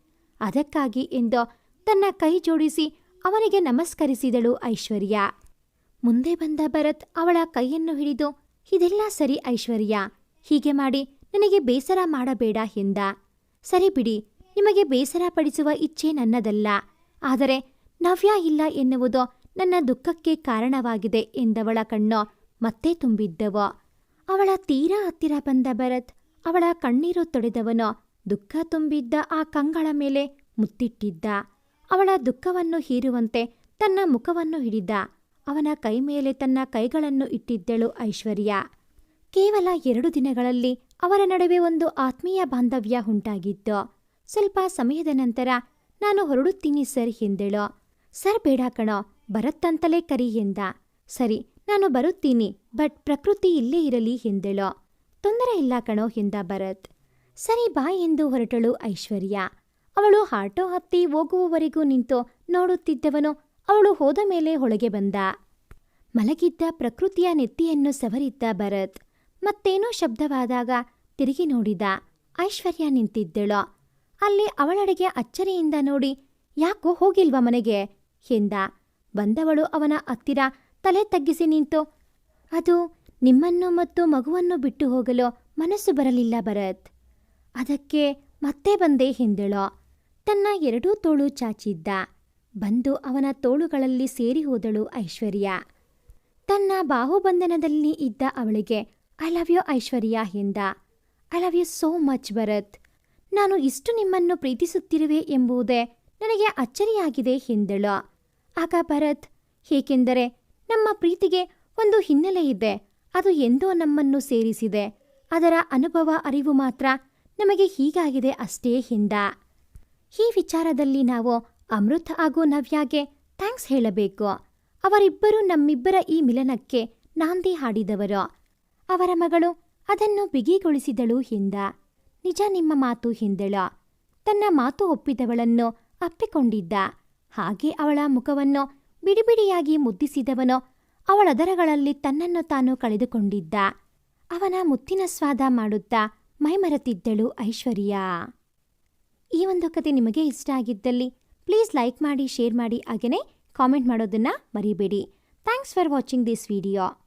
ಅದಕ್ಕಾಗಿ ಎಂದು ತನ್ನ ಕೈ ಜೋಡಿಸಿ ಅವನಿಗೆ ನಮಸ್ಕರಿಸಿದಳು ಐಶ್ವರ್ಯ. ಮುಂದೆ ಬಂದ ಭರತ್ ಅವಳ ಕೈಯನ್ನು ಹಿಡಿದು, ಇದೆಲ್ಲ ಸರಿ ಐಶ್ವರ್ಯ. ಹೀಗೆ ಮಾಡಿ ನನಗೆ ಬೇಸರ ಮಾಡಬೇಡ ಎಂದ. ಸರಿ ಬಿಡಿ, ನಿಮಗೆ ಬೇಸರ ಪಡಿಸುವ ಇಚ್ಛೆ ನನ್ನದಲ್ಲ. ಆದರೆ ನವ್ಯ ಇಲ್ಲ ಎನ್ನುವುದು ನನ್ನ ದುಃಖಕ್ಕೆ ಕಾರಣವಾಗಿದೆ ಎಂದವಳ ಕಣ್ಣು ಮತ್ತೆ ತುಂಬಿದ್ದವು. ಅವಳ ತೀರಾ ಹತ್ತಿರ ಬಂದ ಭರತ್ ಅವಳ ಕಣ್ಣೀರು ತೊಡೆದವನು ದುಃಖ ತುಂಬಿದ್ದ ಆ ಕಂಗಳ ಮೇಲೆ ಮುತ್ತಿಟ್ಟಿದ್ದ. ಅವಳ ದುಃಖವನ್ನು ಹೀರುವಂತೆ ತನ್ನ ಮುಖವನ್ನು ಹಿಡಿದ. ಅವನ ಕೈ ಮೇಲೆ ತನ್ನ ಕೈಗಳನ್ನು ಇಟ್ಟಿದ್ದಳು ಐಶ್ವರ್ಯ. ಕೇವಲ ಎರಡು ದಿನಗಳಲ್ಲಿ ಅವರ ನಡುವೆ ಒಂದು ಆತ್ಮೀಯ ಬಾಂಧವ್ಯ ಉಂಟಾಗಿತ್ತು. ಸ್ವಲ್ಪ ಸಮಯದ ನಂತರ ನಾನು ಹೊರಡುತ್ತೀನಿ ಸರ್ ಎಂದಳು. ಸರ್ ಬೇಡ ಕಣೋ, ಬರತ್ತಂತಲೇ ಕರಿ ಎಂದ. ಸರಿ, ನಾನು ಬರುತ್ತೀನಿ, ಬಟ್ ಪ್ರಕೃತಿ ಇಲ್ಲೇ ಇರಲಿ ಎಂದಳು. ತೊಂದರೆ ಇಲ್ಲ ಕಣೋ ಎಂದ ಭರತ್. ಸರಿ ಬಾ ಎಂದು ಹೊರಟಳು ಐಶ್ವರ್ಯ. ಅವಳು ಆಟೋ ಹತ್ತಿ ಹೋಗುವವರೆಗೂ ನಿಂತು ನೋಡುತ್ತಿದ್ದವನು ಅವಳು ಹೋದ ಮೇಲೆ ಒಳಗೆ ಬಂದ. ಮಲಗಿದ್ದ ಪ್ರಕೃತಿಯ ನೆತ್ತಿಯನ್ನು ಸವರಿದ್ದ ಭರತ್ ಮತ್ತೇನೋ ಶಬ್ದವಾದಾಗ ತಿರುಗಿ ನೋಡಿದ ಐಶ್ವರ್ಯ ನಿಂತಿದ್ದಳು. ಅಲ್ಲಿ ಅವಳಡೆಗೆ ಅಚ್ಚರಿಯಿಂದ ನೋಡಿ, ಯಾಕೋ ಹೋಗಿಲ್ವಾ ಮನೆಗೆ? ಎಂದ. ಬಂದವಳು ಅವನ ಹತ್ತಿರ ತಲೆ ತಗ್ಗಿಸಿ ನಿಂತು, ಅದು ನಿಮ್ಮನ್ನು ಮತ್ತು ಮಗುವನ್ನು ಬಿಟ್ಟು ಹೋಗಲು ಮನಸ್ಸು ಬರಲಿಲ್ಲ ಭರತ್. ಅದಕ್ಕೆ ಮತ್ತೆ ಬಂದೆ ಹಿಂದೆಳೋ. ತನ್ನ ಎರಡೂ ತೋಳು ಚಾಚಿದ್ದ. ಬಂದು ಅವನ ತೋಳುಗಳಲ್ಲಿ ಸೇರಿ ಹೋದಳು ಐಶ್ವರ್ಯ. ತನ್ನ ಬಾಹುಬಂಧನದಲ್ಲಿ ಇದ್ದ ಅವಳಿಗೆ ಐ ಲವ್ ಯು ಐಶ್ವರ್ಯ ಎಂದ. I love you so much Bharat. ನಾನು ಇಷ್ಟು ನಿಮ್ಮನ್ನು ಪ್ರೀತಿಸುತ್ತಿರುವೆ ಎಂಬುದೇ ನನಗೆ ಅಚ್ಚರಿಯಾಗಿದೆ ಎಂದಳು. ಆಗ ಭರತ್ ಏಕೆಂದರೆ ನಮ್ಮ ಪ್ರೀತಿಗೆ ಒಂದು ಹಿನ್ನೆಲೆ ಇದೆ. ಅದು ಎಂದೋ ನಮ್ಮನ್ನು ಸೇರಿಸಿದೆ. ಅದರ ಅನುಭವ ಅರಿವು ಮಾತ್ರ ನಮಗೆ ಹೀಗಾಗಿದೆ ಅಷ್ಟೇ ಹಿಂದ. ಈ ವಿಚಾರದಲ್ಲಿ ನಾವು ಅಮೃತ ಹಾಗೂ ನವ್ಯಾಗೆ ಥ್ಯಾಂಕ್ಸ್ ಹೇಳಬೇಕು. ಅವರಿಬ್ಬರು ನಮ್ಮಿಬ್ಬರ ಈ ಮಿಲನಕ್ಕೆ ನಾಂದಿ ಹಾಡಿದವರು. ಅವರ ಮಗಳು ಅದನ್ನು ಬಿಗಿಗೊಳಿಸಿದಳು ಹಿಂದ. ನಿಜ ನಿಮ್ಮ ಮಾತು ಹಿಂದಳ. ತನ್ನ ಮಾತು ಒಪ್ಪಿದವಳನ್ನು ಅಪ್ಪಿಕೊಂಡಿದ್ದ. ಹಾಗೆ ಅವಳ ಮುಖವನ್ನು ಬಿಡಿಬಿಡಿಯಾಗಿ ಮುದ್ದಿಸಿದವನು ಅವಳದರಗಳಲ್ಲಿ ತನ್ನನ್ನು ತಾನು ಕಳೆದುಕೊಂಡಿದ್ದ. ಅವನ ಮುತ್ತಿನ ಸ್ವಾದ ಮಾಡುತ್ತಾ ಮೈಮರೆತಿದ್ದಳು ಐಶ್ವರ್ಯ. ಈ ಒಂದು ಕತೆ ನಿಮಗೆ ಇಷ್ಟ ಆಗಿದ್ದಲ್ಲಿ ಪ್ಲೀಸ್ ಲೈಕ್ ಮಾಡಿ, ಶೇರ್ ಮಾಡಿ ಹಾಗೆಯೇ ಕಾಮೆಂಟ್ ಮಾಡೋದನ್ನು ಮರಿಬೇಡಿ. Thanks for watching this video.